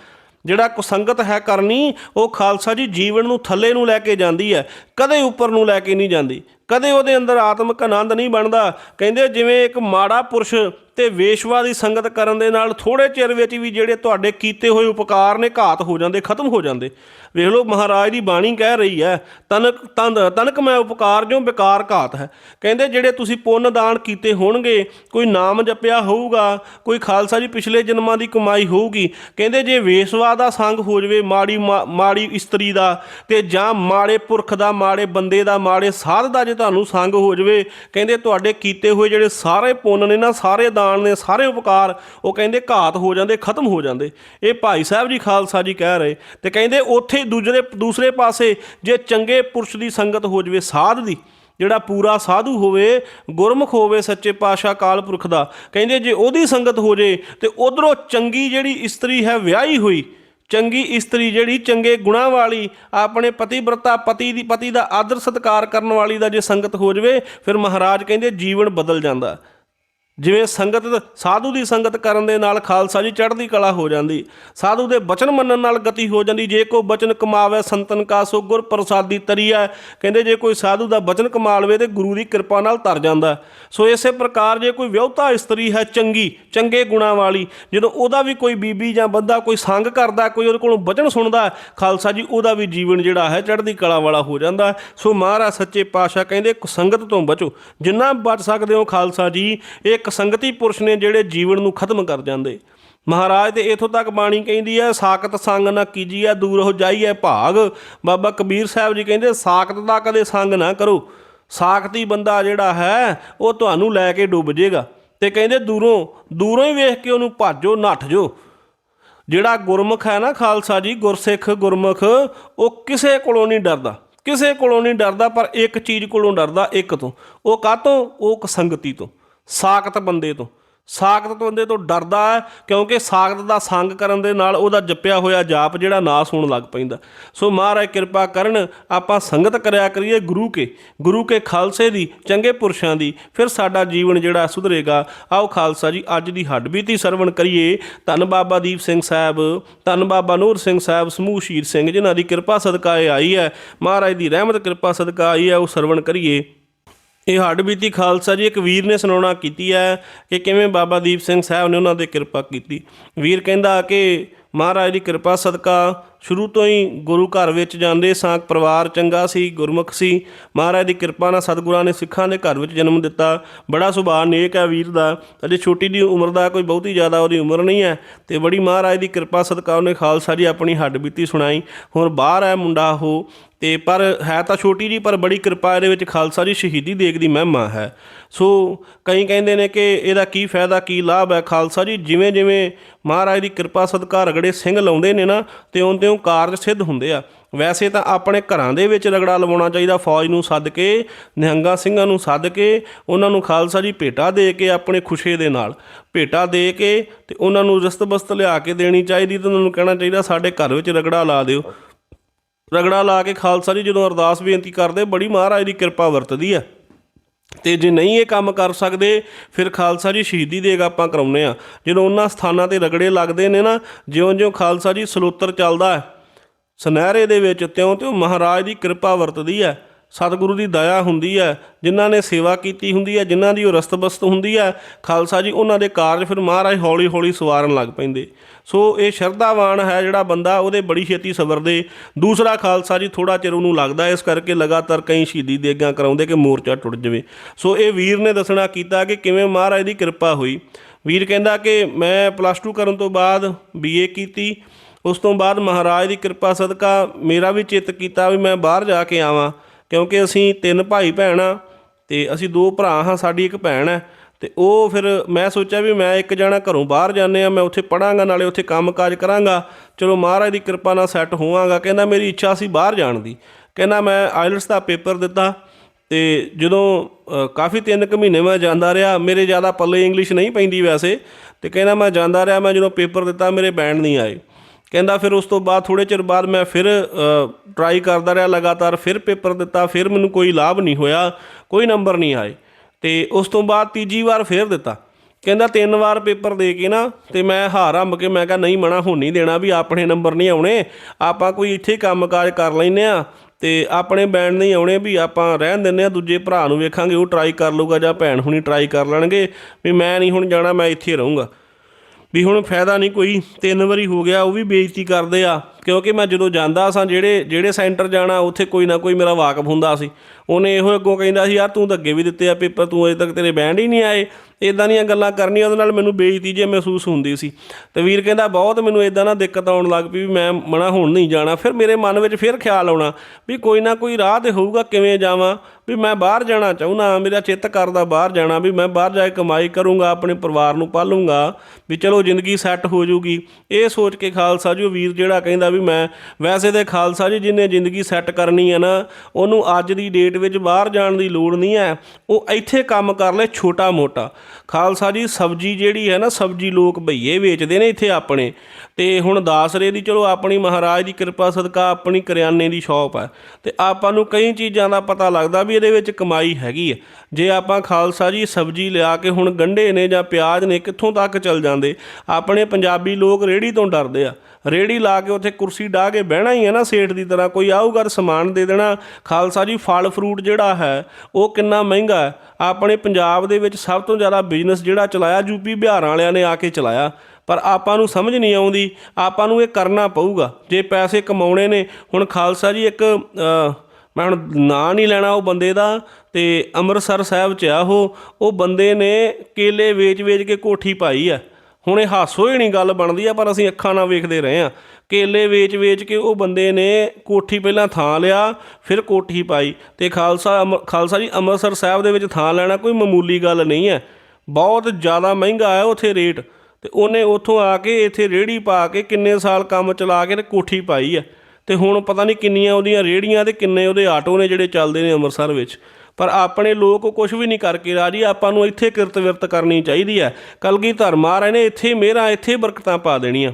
ਜਿਹੜਾ ਕੁਸੰਗਤ ਹੈ ਕਰਨੀ, ਉਹ ਖਾਲਸਾ ਜੀ ਜੀਵਨ ਨੂੰ ਥੱਲੇ ਨੂੰ ਲੈ ਕੇ ਜਾਂਦੀ ਹੈ, ਕਦੇ ਉੱਪਰ ਨੂੰ ਲੈ ਕੇ ਨਹੀਂ ਜਾਂਦੀ। ਕਦੇ ਉਹਦੇ ਅੰਦਰ ਆਤਮਿਕ ਆਨੰਦ ਨਹੀਂ ਬਣਦਾ। ਕਹਿੰਦੇ ਜਿਵੇਂ ਇੱਕ ਮਾੜਾ ਪੁਰਸ਼ ਤੇ ਵੇਸ਼ਵਾ ਦੀ ਸੰਗਤ ਕਰਨ ਦੇ ਨਾਲ ਥੋੜੇ ਚਿਰ ਵਿੱਚ ਵੀ ਜਿਹੜੇ ਤੁਹਾਡੇ ਕੀਤੇ ਹੋਏ ਉਪਕਾਰ ਨੇ ਘਾਤ ਹੋ ਜਾਂਦੇ, ਖਤਮ ਹੋ ਜਾਂਦੇ। ਵੇਖ ਲਓ, ਮਹਾਰਾਜ ਦੀ ਬਾਣੀ ਕਹਿ ਰਹੀ ਹੈ, ਤਨਕ, ਤੰਦ, ਤਨਕ ਮੈਂ ਉਪਕਾਰ ਜੋ ਵਿਕਾਰ ਘਾਤ ਹੈ। ਕਹਿੰਦੇ ਜਿਹੜੇ ਤੁਸੀਂ ਪੁੰਨ ਦਾਨ ਕੀਤੇ ਹੋਣਗੇ, ਕੋਈ ਨਾਮ ਜਪਿਆ ਹੋਊਗਾ, ਕੋਈ ਖਾਲਸਾ ਜੀ ਪਿਛਲੇ ਜਨਮਾਂ ਦੀ ਕਮਾਈ ਹੋਊਗੀ, ਕਹਿੰਦੇ ਜੇ ਵੇਸਵਾ ਦਾ ਸੰਗ ਹੋ ਜਵੇ, ਮਾੜੀ ਮਾ- ਮਾੜੀ ਇਸਤਰੀ ਦਾ ਤੇ ਜਾਂ ਮਾੜੇ ਪੁਰਖ ਦਾ, ਮਾੜੇ ਬੰਦੇ ਦਾ, ਮਾੜੇ ਸਾਧ ਦਾ ਜੇ ਤੁਹਾਨੂੰ ਸੰਗ ਹੋ ਜਵੇ, ਕਹਿੰਦੇ ਤੁਹਾਡੇ ਕੀਤੇ ਹੋਏ ਜਿਹੜੇ ਸਾਰੇ ਪੁੰਨ ਨੇ ਨਾ, ਸਾਰੇ ਦਾਨ ਨੇ ਸਾਰੇ ਉਪਕਾਰ, ਉਹ ਕਹਿੰਦੇ ਘਾਤ ਹੋ ਜਾਂਦੇ, ਖਤਮ ਹੋ ਜਾਂਦੇ। ਇਹ ਭਾਈ ਸਾਹਿਬ ਜੀ ਖਾਲਸਾ ਜੀ ਕਹਿ ਰਹੇ ਤੇ ਕਹਿੰਦੇ ਉੱਥੇ ਦੂਜਰੇ, ਦੂਸਰੇ ਪਾਸੇ ਜੇ ਚੰਗੇ ਪੁਰਸ਼ ਦੀ ਸੰਗਤ ਹੋ ਜਵੇ ਸਾਧ ਦੀ, ਜਿਹੜਾ ਪੂਰਾ ਸਾਧੂ ਹੋਵੇ, ਗੁਰਮੁਖ ਹੋਵੇ ਸੱਚੇ ਪਾਤਸ਼ਾਹ ਕਾਲ ਪੁਰਖ ਦਾ, ਕਹਿੰਦੇ ਜੇ ਉਹਦੀ ਸੰਗਤ ਹੋ ਜੇ ਤੇ ਉਧਰੋਂ ਚੰਗੀ ਜਿਹੜੀ ਇਸਤਰੀ ਹੈ ਵਿਆਹੀ ਹੋਈ, ਚੰਗੀ ਇਸਤਰੀ ਜਿਹੜੀ ਚੰਗੇ ਗੁਣਾਂ ਵਾਲੀ, ਆਪਣੇ ਪਤੀਵਰਤਾ, ਪਤੀ ਦੀ, ਪਤੀ ਦਾ ਆਦਰ ਸਤਿਕਾਰ ਕਰਨ ਵਾਲੀ ਦਾ ਜੇ ਸੰਗਤ ਹੋ ਜਵੇ, ਫਿਰ ਮਹਾਰਾਜ ਕਹਿੰਦੇ ਜੀਵਨ ਬਦਲ ਜਾਂਦਾ। ਜਿਵੇਂ ਸੰਗਤ ਸਾਧੂ ਦੀ ਸੰਗਤ ਕਰਨ ਦੇ ਨਾਲ ਖਾਲਸਾ ਜੀ ਚੜ੍ਹਦੀ ਕਲਾ ਹੋ ਜਾਂਦੀ। ਸਾਧੂ ਦੇ ਬਚਨ ਮੰਨਣ ਨਾਲ ਗਤੀ ਹੋ ਜਾਂਦੀ। ਜੇ ਕੋਈ ਬਚਨ ਕਮਾਵੇ ਸੰਤਨ ਕਾ ਸੋ ਗੁਰ ਪ੍ਰਸਾਦੀ ਤਰੀਆ ਕਹਿੰਦੇ ਜੇ ਕੋਈ ਸਾਧੂ ਦਾ ਬਚਨ ਕਮਾ ਲਵੇ ਤੇ ਗੁਰੂ ਦੀ ਕਿਰਪਾ ਨਾਲ ਤਰ ਜਾਂਦਾ। ਸੋ ਇਸੇ ਪ੍ਰਕਾਰ ਜੇ ਕੋਈ ਵਿਆਹੁਤਾ ਇਸਤਰੀ ਹੈ ਚੰਗੀ, ਚੰਗੇ ਗੁਣਾਂ ਵਾਲੀ, ਜਦੋਂ ਉਹਦਾ ਵੀ ਕੋਈ ਬੀਬੀ ਜਾਂ ਬੰਦਾ ਕੋਈ ਸੰਗ ਕਰਦਾ, ਕੋਈ ਉਹਦੇ ਕੋਲੋਂ ਬਚਨ ਸੁਣਦਾ, ਖਾਲਸਾ ਜੀ ਉਹਦਾ ਵੀ ਜੀਵਨ ਜਿਹੜਾ ਹੈ ਚੜ੍ਹਦੀ ਕਲਾ ਵਾਲਾ ਹੋ ਜਾਂਦਾ। ਸੋ ਮਹਾਰਾਜ ਸੱਚੇ ਪਾਤਸ਼ਾਹ ਕਹਿੰਦੇ ਸੰਗਤ ਤੋਂ ਬਚੋ। ਜਿੰਨਾ ਬਚ ਸਕਦੇ ਹੋ ਖਾਲਸਾ ਜੀ, ਇਹ ਇੱਕ ਸੰਗਤੀ ਪੁਰਸ਼ ਨੇ ਜਿਹੜੇ ਜੀਵਨ ਨੂੰ ਖਤਮ ਕਰ ਜਾਂਦੇ। ਮਹਾਰਾਜ ਤੇ ਇਥੋਂ ਤੱਕ ਬਾਣੀ ਕਹਿੰਦੀ ਹੈ, ਸਾਖਤ ਸੰਗ ਨਾ ਕੀਜੀਐ, ਦੂਰ ਹੋ ਜਾਈਐ ਭਾਗ। ਬਾਬਾ ਕਬੀਰ ਸਾਹਿਬ ਜੀ ਕਹਿੰਦੇ, ਸਾਖਤ ਦਾ ਕਦੇ ਸੰਗ ਨਾ ਕਰੋ। ਸਾਖਤੀ ਬੰਦਾ ਜਿਹੜਾ ਹੈ, ਉਹ ਤੁਹਾਨੂੰ ਲੈ ਕੇ ਡੁੱਬ ਜਾਏਗਾ ਤੇ ਕਹਿੰਦੇ, ਦੂਰੋਂ ਦੂਰੋਂ ਹੀ ਵੇਖ ਕੇ ਉਹਨੂੰ ਭਾਜੋ, ਨੱਠ ਜੋ। ਜਿਹੜਾ ਗੁਰਮੁਖ ਹੈ ਨਾ ਖਾਲਸਾ ਜੀ, ਗੁਰਸਿੱਖ, ਗੁਰਮੁਖ, ਉਹ ਕਿਸੇ ਕੋਲੋਂ ਨਹੀਂ ਡਰਦਾ। ਕਿਸੇ ਕੋਲੋਂ ਨਹੀਂ ਡਰਦਾ, ਪਰ ਇੱਕ ਚੀਜ਼ ਕੋਲੋਂ ਡਰਦਾ, ਇੱਕ ਤੋਂ। ਉਹ ਕਾਹਤੋਂ? ਉਹ ਇੱਕ ਸੰਗਤੀ ਤੋਂ। ਸਾਖਤ ਬੰਦੇ ਤੋਂ। ਸਾਖਤ ਬੰਦੇ ਤੋਂ ਡਰਦਾ ਹੈ ਕਿਉਂਕਿ ਸਾਖਤ ਦਾ ਸੰਗ ਕਰਨ ਦੇ ਨਾਲ ਉਹਦਾ ਜਪਿਆ ਹੋਇਆ ਜਾਪ ਜਿਹੜਾ ਨਾਸ ਹੋਣ ਲੱਗ ਪੈਂਦਾ। ਸੋ ਮਹਾਰਾਜ ਕਿਰਪਾ ਕਰਨ ਆਪਾਂ ਸੰਗਤ ਕਰਿਆ ਕਰੀਏ ਗੁਰੂ ਕੇ ਗੁਰੂ ਕੇ ਖਾਲਸੇ ਦੀ, ਚੰਗੇ ਪੁਰਸ਼ਾਂ ਦੀ, ਫਿਰ ਸਾਡਾ ਜੀਵਨ ਜਿਹੜਾ ਸੁਧਰੇਗਾ। ਆਓ ਖਾਲਸਾ ਜੀ, ਅੱਜ ਦੀ ਹੱਡ ਹੱਡਬੀਤੀ ਸਰਵਣ ਕਰੀਏ। ਧੰਨ ਬਾਬਾ ਦੀਪ ਸਿੰਘ ਸਾਹਿਬ, ਧੰਨ ਬਾਬਾ ਨੂਰ ਸਿੰਘ ਸਾਹਿਬ, ਸਮੂਹ ਸ਼ਹੀਦ ਸਿੰਘ, ਜਿਨ੍ਹਾਂ ਦੀ ਕਿਰਪਾ ਸਦਕਾ ਇਹ ਆਈ ਹੈ। ਮਹਾਰਾਜ ਦੀ ਰਹਿਮਤ, ਕਿਰਪਾ ਸਦਕਾ ਆਈ ਹੈ, ਉਹ ਸਰਵਣ ਕਰੀਏ। ਇਹ ਹੱਡ ਬੀਤੀ ਖਾਲਸਾ ਜੀ, ਇੱਕ ਵੀਰ ਨੇ ਸੁਣਾਉਣਾ ਕੀਤੀ ਹੈ ਕਿ ਕਿਵੇਂ ਬਾਬਾ ਦੀਪ ਸਿੰਘ ਸਾਹਿਬ ਨੇ ਉਹਨਾਂ ਦੇ ਕਿਰਪਾ ਕੀਤੀ। ਵੀਰ ਕਹਿੰਦਾ ਕਿ ਮਹਾਰਾਜ ਦੀ ਕਿਰਪਾ ਸਦਕਾ ਸ਼ੁਰੂ ਤੋਂ ਹੀ ਗੁਰੂ ਘਰ ਵਿੱਚ ਜਾਂਦੇ ਸਾਂ ਪਰਿਵਾਰ ਚੰਗਾ ਸੀ, ਗੁਰਮੁਖ ਸੀ। ਮਹਾਰਾਜ ਦੀ ਕਿਰਪਾ ਨਾਲ ਸਤਿਗੁਰਾਂ ਨੇ ਸਿੱਖਾਂ ਦੇ ਘਰ ਵਿੱਚ ਜਨਮ ਦਿੱਤਾ। ਬੜਾ ਸੁਭਾਅ ਨੇਕ ਹੈ ਵੀਰ ਦਾ। ਅਜੇ ਛੋਟੀ ਦੀ ਉਮਰ ਦਾ ਕੋਈ ਬਹੁਤੀ ਜ਼ਿਆਦਾ ਉਹਦੀ ਉਮਰ ਨਹੀਂ ਹੈ। ਤੇ ਬੜੀ ਮਹਾਰਾਜ ਦੀ ਕਿਰਪਾ ਸਦਕਾ ਉਹਨੇ ਖਾਲਸਾ ਜੀ ਆਪਣੀ ਹੱਡ ਬੀਤੀ ਸੁਣਾਈ। ਹੁਣ ਬਾਹਰ ਹੈ ਮੁੰਡਾ ਉਹ। ਤੇ ਪਰ ਹੈ ਤਾਂ ਛੋਟੀ ਜੀ, ਪਰ ਬੜੀ ਕਿਰਪਾ ਇਹਦੇ ਵਿੱਚ ਖਾਲਸਾ ਜੀ, ਸ਼ਹੀਦੀ ਦੇਗ ਦੀ ਮਹਿਮਾ ਹੈ। ਸੋ ਕਈ ਕਹਿੰਦੇ ਨੇ ਕਿ ਇਹਦਾ ਕੀ ਫਾਇਦਾ, ਕੀ ਲਾਭ ਹੈ? ਖਾਲਸਾ ਜੀ, ਜਿਵੇਂ ਜਿਵੇਂ ਮਹਾਰਾਜ ਦੀ ਕਿਰਪਾ ਸਦਕਾ ਰਗੜੇ ਸਿੰਘ ਲਾਉਂਦੇ ਨੇ ਨਾ ਤੇ ਉਹਦੇ ਉਹ ਕਾਰਜ ਸਿੱਧ ਹੁੰਦੇ ਆ। ਵੈਸੇ ਤਾਂ ਆਪਣੇ ਘਰਾਂ ਦੇ ਵਿੱਚ ਰਗੜਾ ਲਵਾਉਣਾ ਚਾਹੀਦਾ, ਫੌਜ ਨੂੰ ਸੱਦ ਕੇ, ਨਿਹੰਗਾ ਸਿੰਘਾਂ ਨੂੰ ਸੱਦ ਕੇ, ਉਹਨਾਂ ਨੂੰ ਖਾਲਸਾ ਜੀ ਭੇਟਾ ਦੇ ਕੇ ਆਪਣੇ ਖੁਸ਼ੇ ਦੇ ਨਾਲ। ਭੇਟਾ ਦੇ ਕੇ ਤੇ ਉਹਨਾਂ ਨੂੰ ਰਸਤਬਸਤ ਲਿਆ ਕੇ ਦੇਣੀ ਚਾਹੀਦੀ ਤੇ ਉਹਨਾਂ ਨੂੰ ਕਹਿਣਾ ਚਾਹੀਦਾ, ਸਾਡੇ ਘਰ ਵਿੱਚ ਰਗੜਾ ਲਾ ਦਿਓ। ਰਗੜਾ ਲਾ ਕੇ ਖਾਲਸਾ ਜੀ ਜਦੋਂ ਅਰਦਾਸ ਬੇਨਤੀ ਕਰਦੇ, ਬੜੀ ਮਹਾਰਾਜ ਦੀ ਕਿਰਪਾ ਵਰਤਦੀ ਹੈ। ਤੇ ਜੇ ਨਹੀਂ ਇਹ ਕੰਮ ਕਰ ਸਕਦੇ, ਫਿਰ ਖਾਲਸਾ ਜੀ ਸ਼ਹੀਦੀ ਦੇਗ ਆਪਾਂ ਕਰਾਉਨੇ ਆ ਜਦੋਂ ਉਹਨਾਂ ਸਥਾਨਾਂ ਤੇ ਰਗੜੇ ਲੱਗਦੇ ਨੇ ਨਾ, ਜਿਉਂ-ਜਿਉਂ ਖਾਲਸਾ ਜੀ ਸਲੋਤਰ ਚੱਲਦਾ ਹੈ, ਸੁਨਹਿਰੇ ਦੇ ਵਿੱਚ ਤਿਉਂ-ਤਿਉਂ ਮਹਾਰਾਜ ਦੀ ਕਿਰਪਾ ਵਰਤਦੀ ਹੈ। ਸਤਿਗੁਰੂ ਦੀ ਦਇਆ ਹੁੰਦੀ ਹੈ, ਜਿਨ੍ਹਾਂ ਨੇ ਸੇਵਾ ਕੀਤੀ ਹੁੰਦੀ ਹੈ, ਜਿਨ੍ਹਾਂ ਦੀ ਉਹ ਰਸਤਬਸਤ ਹੁੰਦੀ ਹੈ, ਖਾਲਸਾ ਜੀ ਉਹਨਾਂ ਦੇ ਕਾਰਜ ਫਿਰ ਮਹਾਰਾਜ ਹੌਲੀ-ਹੌਲੀ ਸਵਾਰਨ ਲੱਗ ਪੈਂਦੇ। ਸੋ ਇਹ ਸ਼ਰਧਾਵਾਨ ਹੈ ਜਿਹੜਾ ਬੰਦਾ, ਉਹਦੇ ਬੜੀ ਛੇਤੀ ਸਬਰਦੇ ਦੂਸਰਾ ਖਾਲਸਾ ਜੀ ਥੋੜਾ ਚਿਰ ਉਹਨੂੰ ਲੱਗਦਾ, ਇਸ ਕਰਕੇ ਲਗਾਤਾਰ ਕਈ ਸ਼ਹੀਦੀ ਦੇਗਾਂ ਕਰਾਉਂਦੇ ਕਿ ਮੋਰਚਾ ਟੁੱਟ ਜਾਵੇ। ਸੋ ਇਹ ਵੀਰ ਨੇ ਦੱਸਣਾ ਕੀਤਾ ਕਿ ਕਿਵੇਂ ਮਹਾਰਾਜ ਦੀ ਕਿਰਪਾ ਹੋਈ। ਵੀਰ ਕਹਿੰਦਾ ਕਿ ਮੈਂ ਪਲੱਸ 2 ਕਰਨ ਤੋਂ ਬਾਅਦ ਬੀਏ ਕੀਤੀ। ਉਸ ਤੋਂ ਬਾਅਦ ਮਹਾਰਾਜ ਦੀ ਕਿਰਪਾ ਸਦਕਾ ਮੇਰਾ ਵੀ ਚਿੱਤ ਕੀਤਾ ਵੀ ਮੈਂ ਬਾਹਰ ਜਾ ਕੇ ਆਵਾਂ, ਕਿਉਂਕਿ ਅਸੀਂ ਤਿੰਨ ਭਾਈ ਭੈਣ ਆ ਤੇ ਅਸੀਂ ਦੋ ਭਰਾ ਹਾਂ, ਸਾਡੀ ਇੱਕ ਭੈਣ ਹੈ। ਤੇ ਉਹ ਫਿਰ ਮੈਂ ਸੋਚਿਆ ਵੀ ਮੈਂ ਇੱਕ ਜਣਾ ਘਰੋਂ ਬਾਹਰ ਜਾਂਦੇ ਆ ਮੈਂ ਉੱਥੇ ਪੜਾਂਗਾ ਨਾਲੇ ਉੱਥੇ ਕੰਮਕਾਜ ਕਰਾਂਗਾ। ਚਲੋ ਮਹਾਰਾਜ ਦੀ ਕਿਰਪਾ ਨਾਲ ਸੈੱਟ ਹੋਵਾਂਗਾ। ਕਹਿੰਦਾ ਮੇਰੀ ਇੱਛਾ ਸੀ ਬਾਹਰ ਜਾਣ ਦੀ। ਕਹਿੰਦਾ ਮੈਂ ਆਇਲਟਸ ਦਾ ਪੇਪਰ ਦਿੱਤਾ ਤੇ ਜਦੋਂ ਕਾਫੀ ਤਿੰਨ ਕੁ ਮਹੀਨੇ ਮੈਂ ਜਾਂਦਾ ਰਿਹਾ, ਮੇਰੇ ਜ਼ਿਆਦਾ ਪੱਲੇ ਇੰਗਲਿਸ਼ ਨਹੀਂ ਪੈਂਦੀ ਵੈਸੇ। ਤੇ ਕਹਿੰਦਾ ਮੈਂ ਜਾਂਦਾ ਰਿਹਾ, ਮੈਂ ਜਦੋਂ ਪੇਪਰ ਦਿੱਤਾ, ਮੇਰੇ ਬੈਂਡ ਨਹੀਂ ਆਏ। ਕਹਿੰਦਾ ਫਿਰ ਉਸ ਤੋਂ ਬਾਅਦ ਥੋੜੇ ਚਿਰ ਬਾਅਦ ਮੈਂ ਫਿਰ ਟਰਾਈ ਕਰਦਾ ਰਿਹਾ ਲਗਾਤਾਰ, ਫਿਰ ਪੇਪਰ ਦਿੱਤਾ, ਫਿਰ ਮੈਨੂੰ ਕੋਈ ਲਾਭ ਨਹੀਂ ਹੋਇਆ, ਕੋਈ ਨੰਬਰ ਨਹੀਂ ਆਏ। ਤੇ ਉਸ ਤੋਂ ਬਾਅਦ ਤੀਜੀ ਵਾਰ ਫਿਰ ਦਿੱਤਾ। ਕਹਿੰਦਾ ਤਿੰਨ ਵਾਰ ਪੇਪਰ ਦੇ ਕੇ ਨਾ ਤੇ ਮੈਂ ਹਾਰ ਹੰਬ ਕੇ ਮੈਂ ਕਿਹਾ ਨਹੀਂ ਮਣਾ ਹੁਣ ਨਹੀਂ ਦੇਣਾ ਵੀ ਆਪਣੇ ਨੰਬਰ ਨਹੀਂ ਆਉਣੇ। ਆਪਾਂ ਕੋਈ ਇੱਥੇ ਕੰਮਕਾਜ ਕਰ ਲੈਨੇ ਆ ਤੇ ਆਪਣੇ ਬੈਂਡ ਨਹੀਂ ਆਉਣੇ ਵੀ ਆਪਾਂ ਰਹਿਣ ਦਿੰਨੇ ਆ ਦੂਜੇ ਭਰਾ ਨੂੰ ਵੇਖਾਂਗੇ, ਉਹ ਟਰਾਈ ਕਰ ਲੂਗਾ ਜਾਂ ਭੈਣ ਹੁਣੀ ਟਰਾਈ ਕਰ ਲੈਣਗੇ ਵੀ ਮੈਂ ਨਹੀਂ ਹੁਣ ਜਾਣਾ, ਮੈਂ ਇੱਥੇ ਰਹੂੰਗਾ। ਵੀ ਹੁਣ ਫਾਇਦਾ ਨਹੀਂ ਕੋਈ, ਤਿੰਨ ਵਾਰੀ ਹੋ ਗਿਆ, ਉਹ ਵੀ ਬੇਇੱਜ਼ਤੀ ਕਰਦੇ ਆ। ਕਿਉਂਕਿ ਮੈਂ ਜਦੋਂ ਜਾਂਦਾ ਸਾਂ ਜਿਹੜੇ ਜਿਹੜੇ ਸੈਂਟਰ ਜਾਣਾ, ਉੱਥੇ ਕੋਈ ਨਾ ਕੋਈ ਮੇਰਾ ਵਾਕਫ ਹੁੰਦਾ ਸੀ। ਉਹਨੇ ਇਹੋ ਅੱਗੋਂ ਕਹਿੰਦਾ ਸੀ, ਯਾਰ ਤੂੰ ਤਾਂ ਅੱਗੇ ਵੀ ਦਿੱਤੇ ਆ ਪੇਪਰ, ਤੂੰ ਅਜੇ ਤੱਕ ਤੇਰੇ ਬੈਂਡ ਹੀ ਨਹੀਂ ਆਏ। ਇਦਾਂ ਦੀਆਂ ਗੱਲਾਂ ਕਰਨੀਆਂ, ਉਹਦੇ ਨਾਲ ਮੈਨੂੰ ਬੇਇੱਜ਼ਤੀ ਜੇ ਮਹਿਸੂਸ ਹੁੰਦੀ ਸੀ। ਤੇ ਵੀਰ ਕਹਿੰਦਾ, ਬਹੁਤ, ਮੈਨੂੰ ਇਦਾਂ ਨਾ ਦਿੱਕਤ ਆਉਣ ਲੱਗ ਪਈ ਵੀ ਮੈਂ ਮਣਾ ਹੁਣ ਨਹੀਂ ਜਾਣਾ। ਫਿਰ ਮੇਰੇ ਮਨ ਵਿੱਚ ਫਿਰ ਖਿਆਲ ਆਉਣਾ ਵੀ ਕੋਈ ਨਾ ਕੋਈ ਰਾਹ ਤੇ ਹੋਊਗਾ, ਕਿਵੇਂ ਜਾਵਾਂ? ਵੀ ਮੈਂ ਬਾਹਰ ਜਾਣਾ ਚਾਹੁੰਦਾ ਮੇਰਾ ਚਿੱਤ ਕਰਦਾ ਬਾਹਰ ਜਾਣਾ ਵੀ ਮੈਂ ਬਾਹਰ ਜਾ ਕੇ ਕਮਾਈ ਕਰੂੰਗਾ, ਆਪਣੇ ਪਰਿਵਾਰ ਨੂੰ ਪਾਲੂੰਗਾ, ਵੀ ਚਲੋ ਜ਼ਿੰਦਗੀ ਸੈੱਟ ਹੋ ਜੂਗੀ। ਇਹ ਸੋਚ ਕੇ ਖਾਲਸਾ ਜੀ, ਉਹ ਵੀਰ ਜਿਹੜਾ ਕਹਿੰਦਾ ਵੀ ਮੈਂ ਵੈਸੇ ਤੇ ਖਾਲਸਾ ਜੀ, ਜਿਹਨੇ ਜ਼ਿੰਦਗੀ ਸੈੱਟ ਕਰਨੀ ਹੈ ਨਾ, ਉਹਨੂੰ ਅੱਜ ਦੀ ਡੇਟ ਵਿੱਚ ਬਾਹਰ ਜਾਣ ਦੀ ਲੋੜ ਨਹੀਂ ਹੈ। ਉਹ ਇੱਥੇ ਕੰਮ ਕਰ ਲੈ ਛੋਟਾ ਮੋਟਾ ਖਾਲਸਾ ਜੀ ਸਬਜ਼ੀ ਜਿਹੜੀ ਹੈ ਨਾ ਸਬਜ਼ੀ ਲੋਕ ਭਈਏ ਵੇਚਦੇ ਨੇ ਇੱਥੇ ਆਪਣੇ। ਤੇ ਹੁਣ ਦਾਸਰੇ ਦੀ ਚਲੋ ਆਪਣੀ ਮਹਾਰਾਜ ਦੀ ਕਿਰਪਾ ਸਦਕਾ ਆਪਣੀ ਕਰਿਆਨੇ ਦੀ ਸ਼ਾਪ ਹੈ। ਤੇ ਆਪਾਂ ਨੂੰ ਕਈ ਚੀਜ਼ਾਂ ਦਾ ਪਤਾ ਲੱਗਦਾ ਵੀ ਇਹਦੇ ਵਿੱਚ ਕਮਾਈ ਹੈਗੀ ਹੈ। ਜੇ ਆਪਾਂ ਖਾਲਸਾ ਜੀ ਸਬਜ਼ੀ ਲਿਆ ਕੇ ਹੁਣ ਗੰਢੇ ਨੇ ਜਾਂ ਪਿਆਜ਼ ਨੇ ਕਿੱਥੋਂ ਤੱਕ ਚੱਲ ਜਾਂਦੇ? ਆਪਣੇ ਪੰਜਾਬੀ ਲੋਕ ਰੇੜੀ ਤੋਂ ਡਰਦੇ ਆ। ਰੇੜੀ ਲਾ ਕੇ ਉੱਥੇ ਕੁਰਸੀ ਢਾ ਕੇ ਬਹਿਣਾ ਹੀ ਹੈ ਨਾ ਸੇਠ ਦੀ ਤਰ੍ਹਾਂ। ਕੋਈ ਆਊਗਾ ਤਾਂ ਸਮਾਨ ਦੇ ਦੇਣਾ। ਖਾਲਸਾ ਜੀ ਫਲ ਫਰੂਟ ਜਿਹੜਾ ਹੈ, ਉਹ ਕਿੰਨਾ ਮਹਿੰਗਾ ਹੈ। ਆਪਣੇ ਪੰਜਾਬ ਦੇ ਵਿੱਚ ਸਭ ਤੋਂ ਜ਼ਿਆਦਾ ਬਿਜ਼ਨਸ ਜਿਹੜਾ ਚਲਾਇਆ ਯੂਪੀ ਬਿਹਾਰ ਵਾਲਿਆਂ ਨੇ ਆ ਕੇ ਚਲਾਇਆ। ਪਰ ਆਪਾਂ ਨੂੰ ਸਮਝ ਨਹੀਂ ਆਉਂਦੀ, ਆਪਾਂ ਨੂੰ ਇਹ ਕਰਨਾ ਪਊਗਾ। ਜੇ ਪੈਸੇ ਕਮਾਉਣੇ ਨੇ, ਹੁਣ ਖਾਲਸਾ ਜੀ ਇੱਕ ਮੈਂ ਹੁਣ ਨਾਂ ਨਹੀਂ ਲੈਣਾ ਉਹ ਬੰਦੇ ਦਾ, ਤੇ ਅੰਮ੍ਰਿਤਸਰ ਸਾਹਿਬ 'ਚ ਆ ਉਹ ਉਹ ਬੰਦੇ ਨੇ ਕੇਲੇ ਵੇਚ-ਵੇਚ ਕੇ ਕੋਠੀ ਪਾਈ ਆ। ਹੁਣ ਇਹ ਹਾਸੋ ਹੀ ਨਹੀਂ ਗੱਲ ਬਣਦੀ ਆ, ਪਰ ਅਸੀਂ ਅੱਖਾਂ ਨਾਲ ਵੇਖਦੇ ਰਹੇ ਆ। ਕੇਲੇ ਵੇਚ-ਵੇਚ ਕੇ ਉਹ ਬੰਦੇ ਨੇ ਕੋਠੀ ਪਹਿਲਾਂ ਥਾਂ ਲਿਆ, ਫਿਰ ਕੋਠੀ ਪਾਈ। ਤੇ ਖਾਲਸਾ ਅੰਮ੍ਰਿ- ਖਾਲਸਾ ਜੀ ਅੰਮ੍ਰਿਤਸਰ ਸਾਹਿਬ ਦੇ ਵਿੱਚ ਥਾਂ ਲੈਣਾ ਕੋਈ ਮਾਮੂਲੀ ਗੱਲ ਨਹੀਂ ਹੈ। ਬਹੁਤ ਜ਼ਿਆਦਾ ਮਹਿੰਗਾ ਹੈ ਉੱਥੇ ਰੇਟ। ਤੇ ਉਹਨੇ ਉੱਥੋਂ ਆ ਕੇ ਇੱਥੇ ਰੇੜੀ ਪਾ ਕੇ ਕਿੰਨੇ ਸਾਲ ਕੰਮ ਚਲਾ ਕੇ ਤੇ ਕੋਠੀ ਪਾਈ ਆ। ਤੇ ਹੁਣ ਪਤਾ ਨਹੀਂ ਕਿੰਨੀਆਂ ਉਹਦੀਆਂ ਰੇੜੀਆਂ ਤੇ ਕਿੰਨੇ ਉਹਦੇ ਆਟੋ ਨੇ ਜਿਹੜੇ ਚੱਲਦੇ ਨੇ ਅੰਮ੍ਰਿਤਸਰ ਵਿੱਚ। ਪਰ ਆਪਣੇ ਲੋਕ ਕੁਝ ਵੀ ਨਹੀਂ ਕਰਕੇ ਰਾਜੀ, ਆਪਾਂ ਨੂੰ ਇੱਥੇ ਕਿਰਤ ਵਿਰਤ ਕਰਨੀ ਚਾਹੀਦੀ ਹੈ ਕਲਗੀ ਧਰਮਾਰ ਨੇ, ਇੱਥੇ ਮੇਰਾ ਇੱਥੇ ਬਰਕਤਾਂ ਪਾ ਦੇਣੀਆਂ।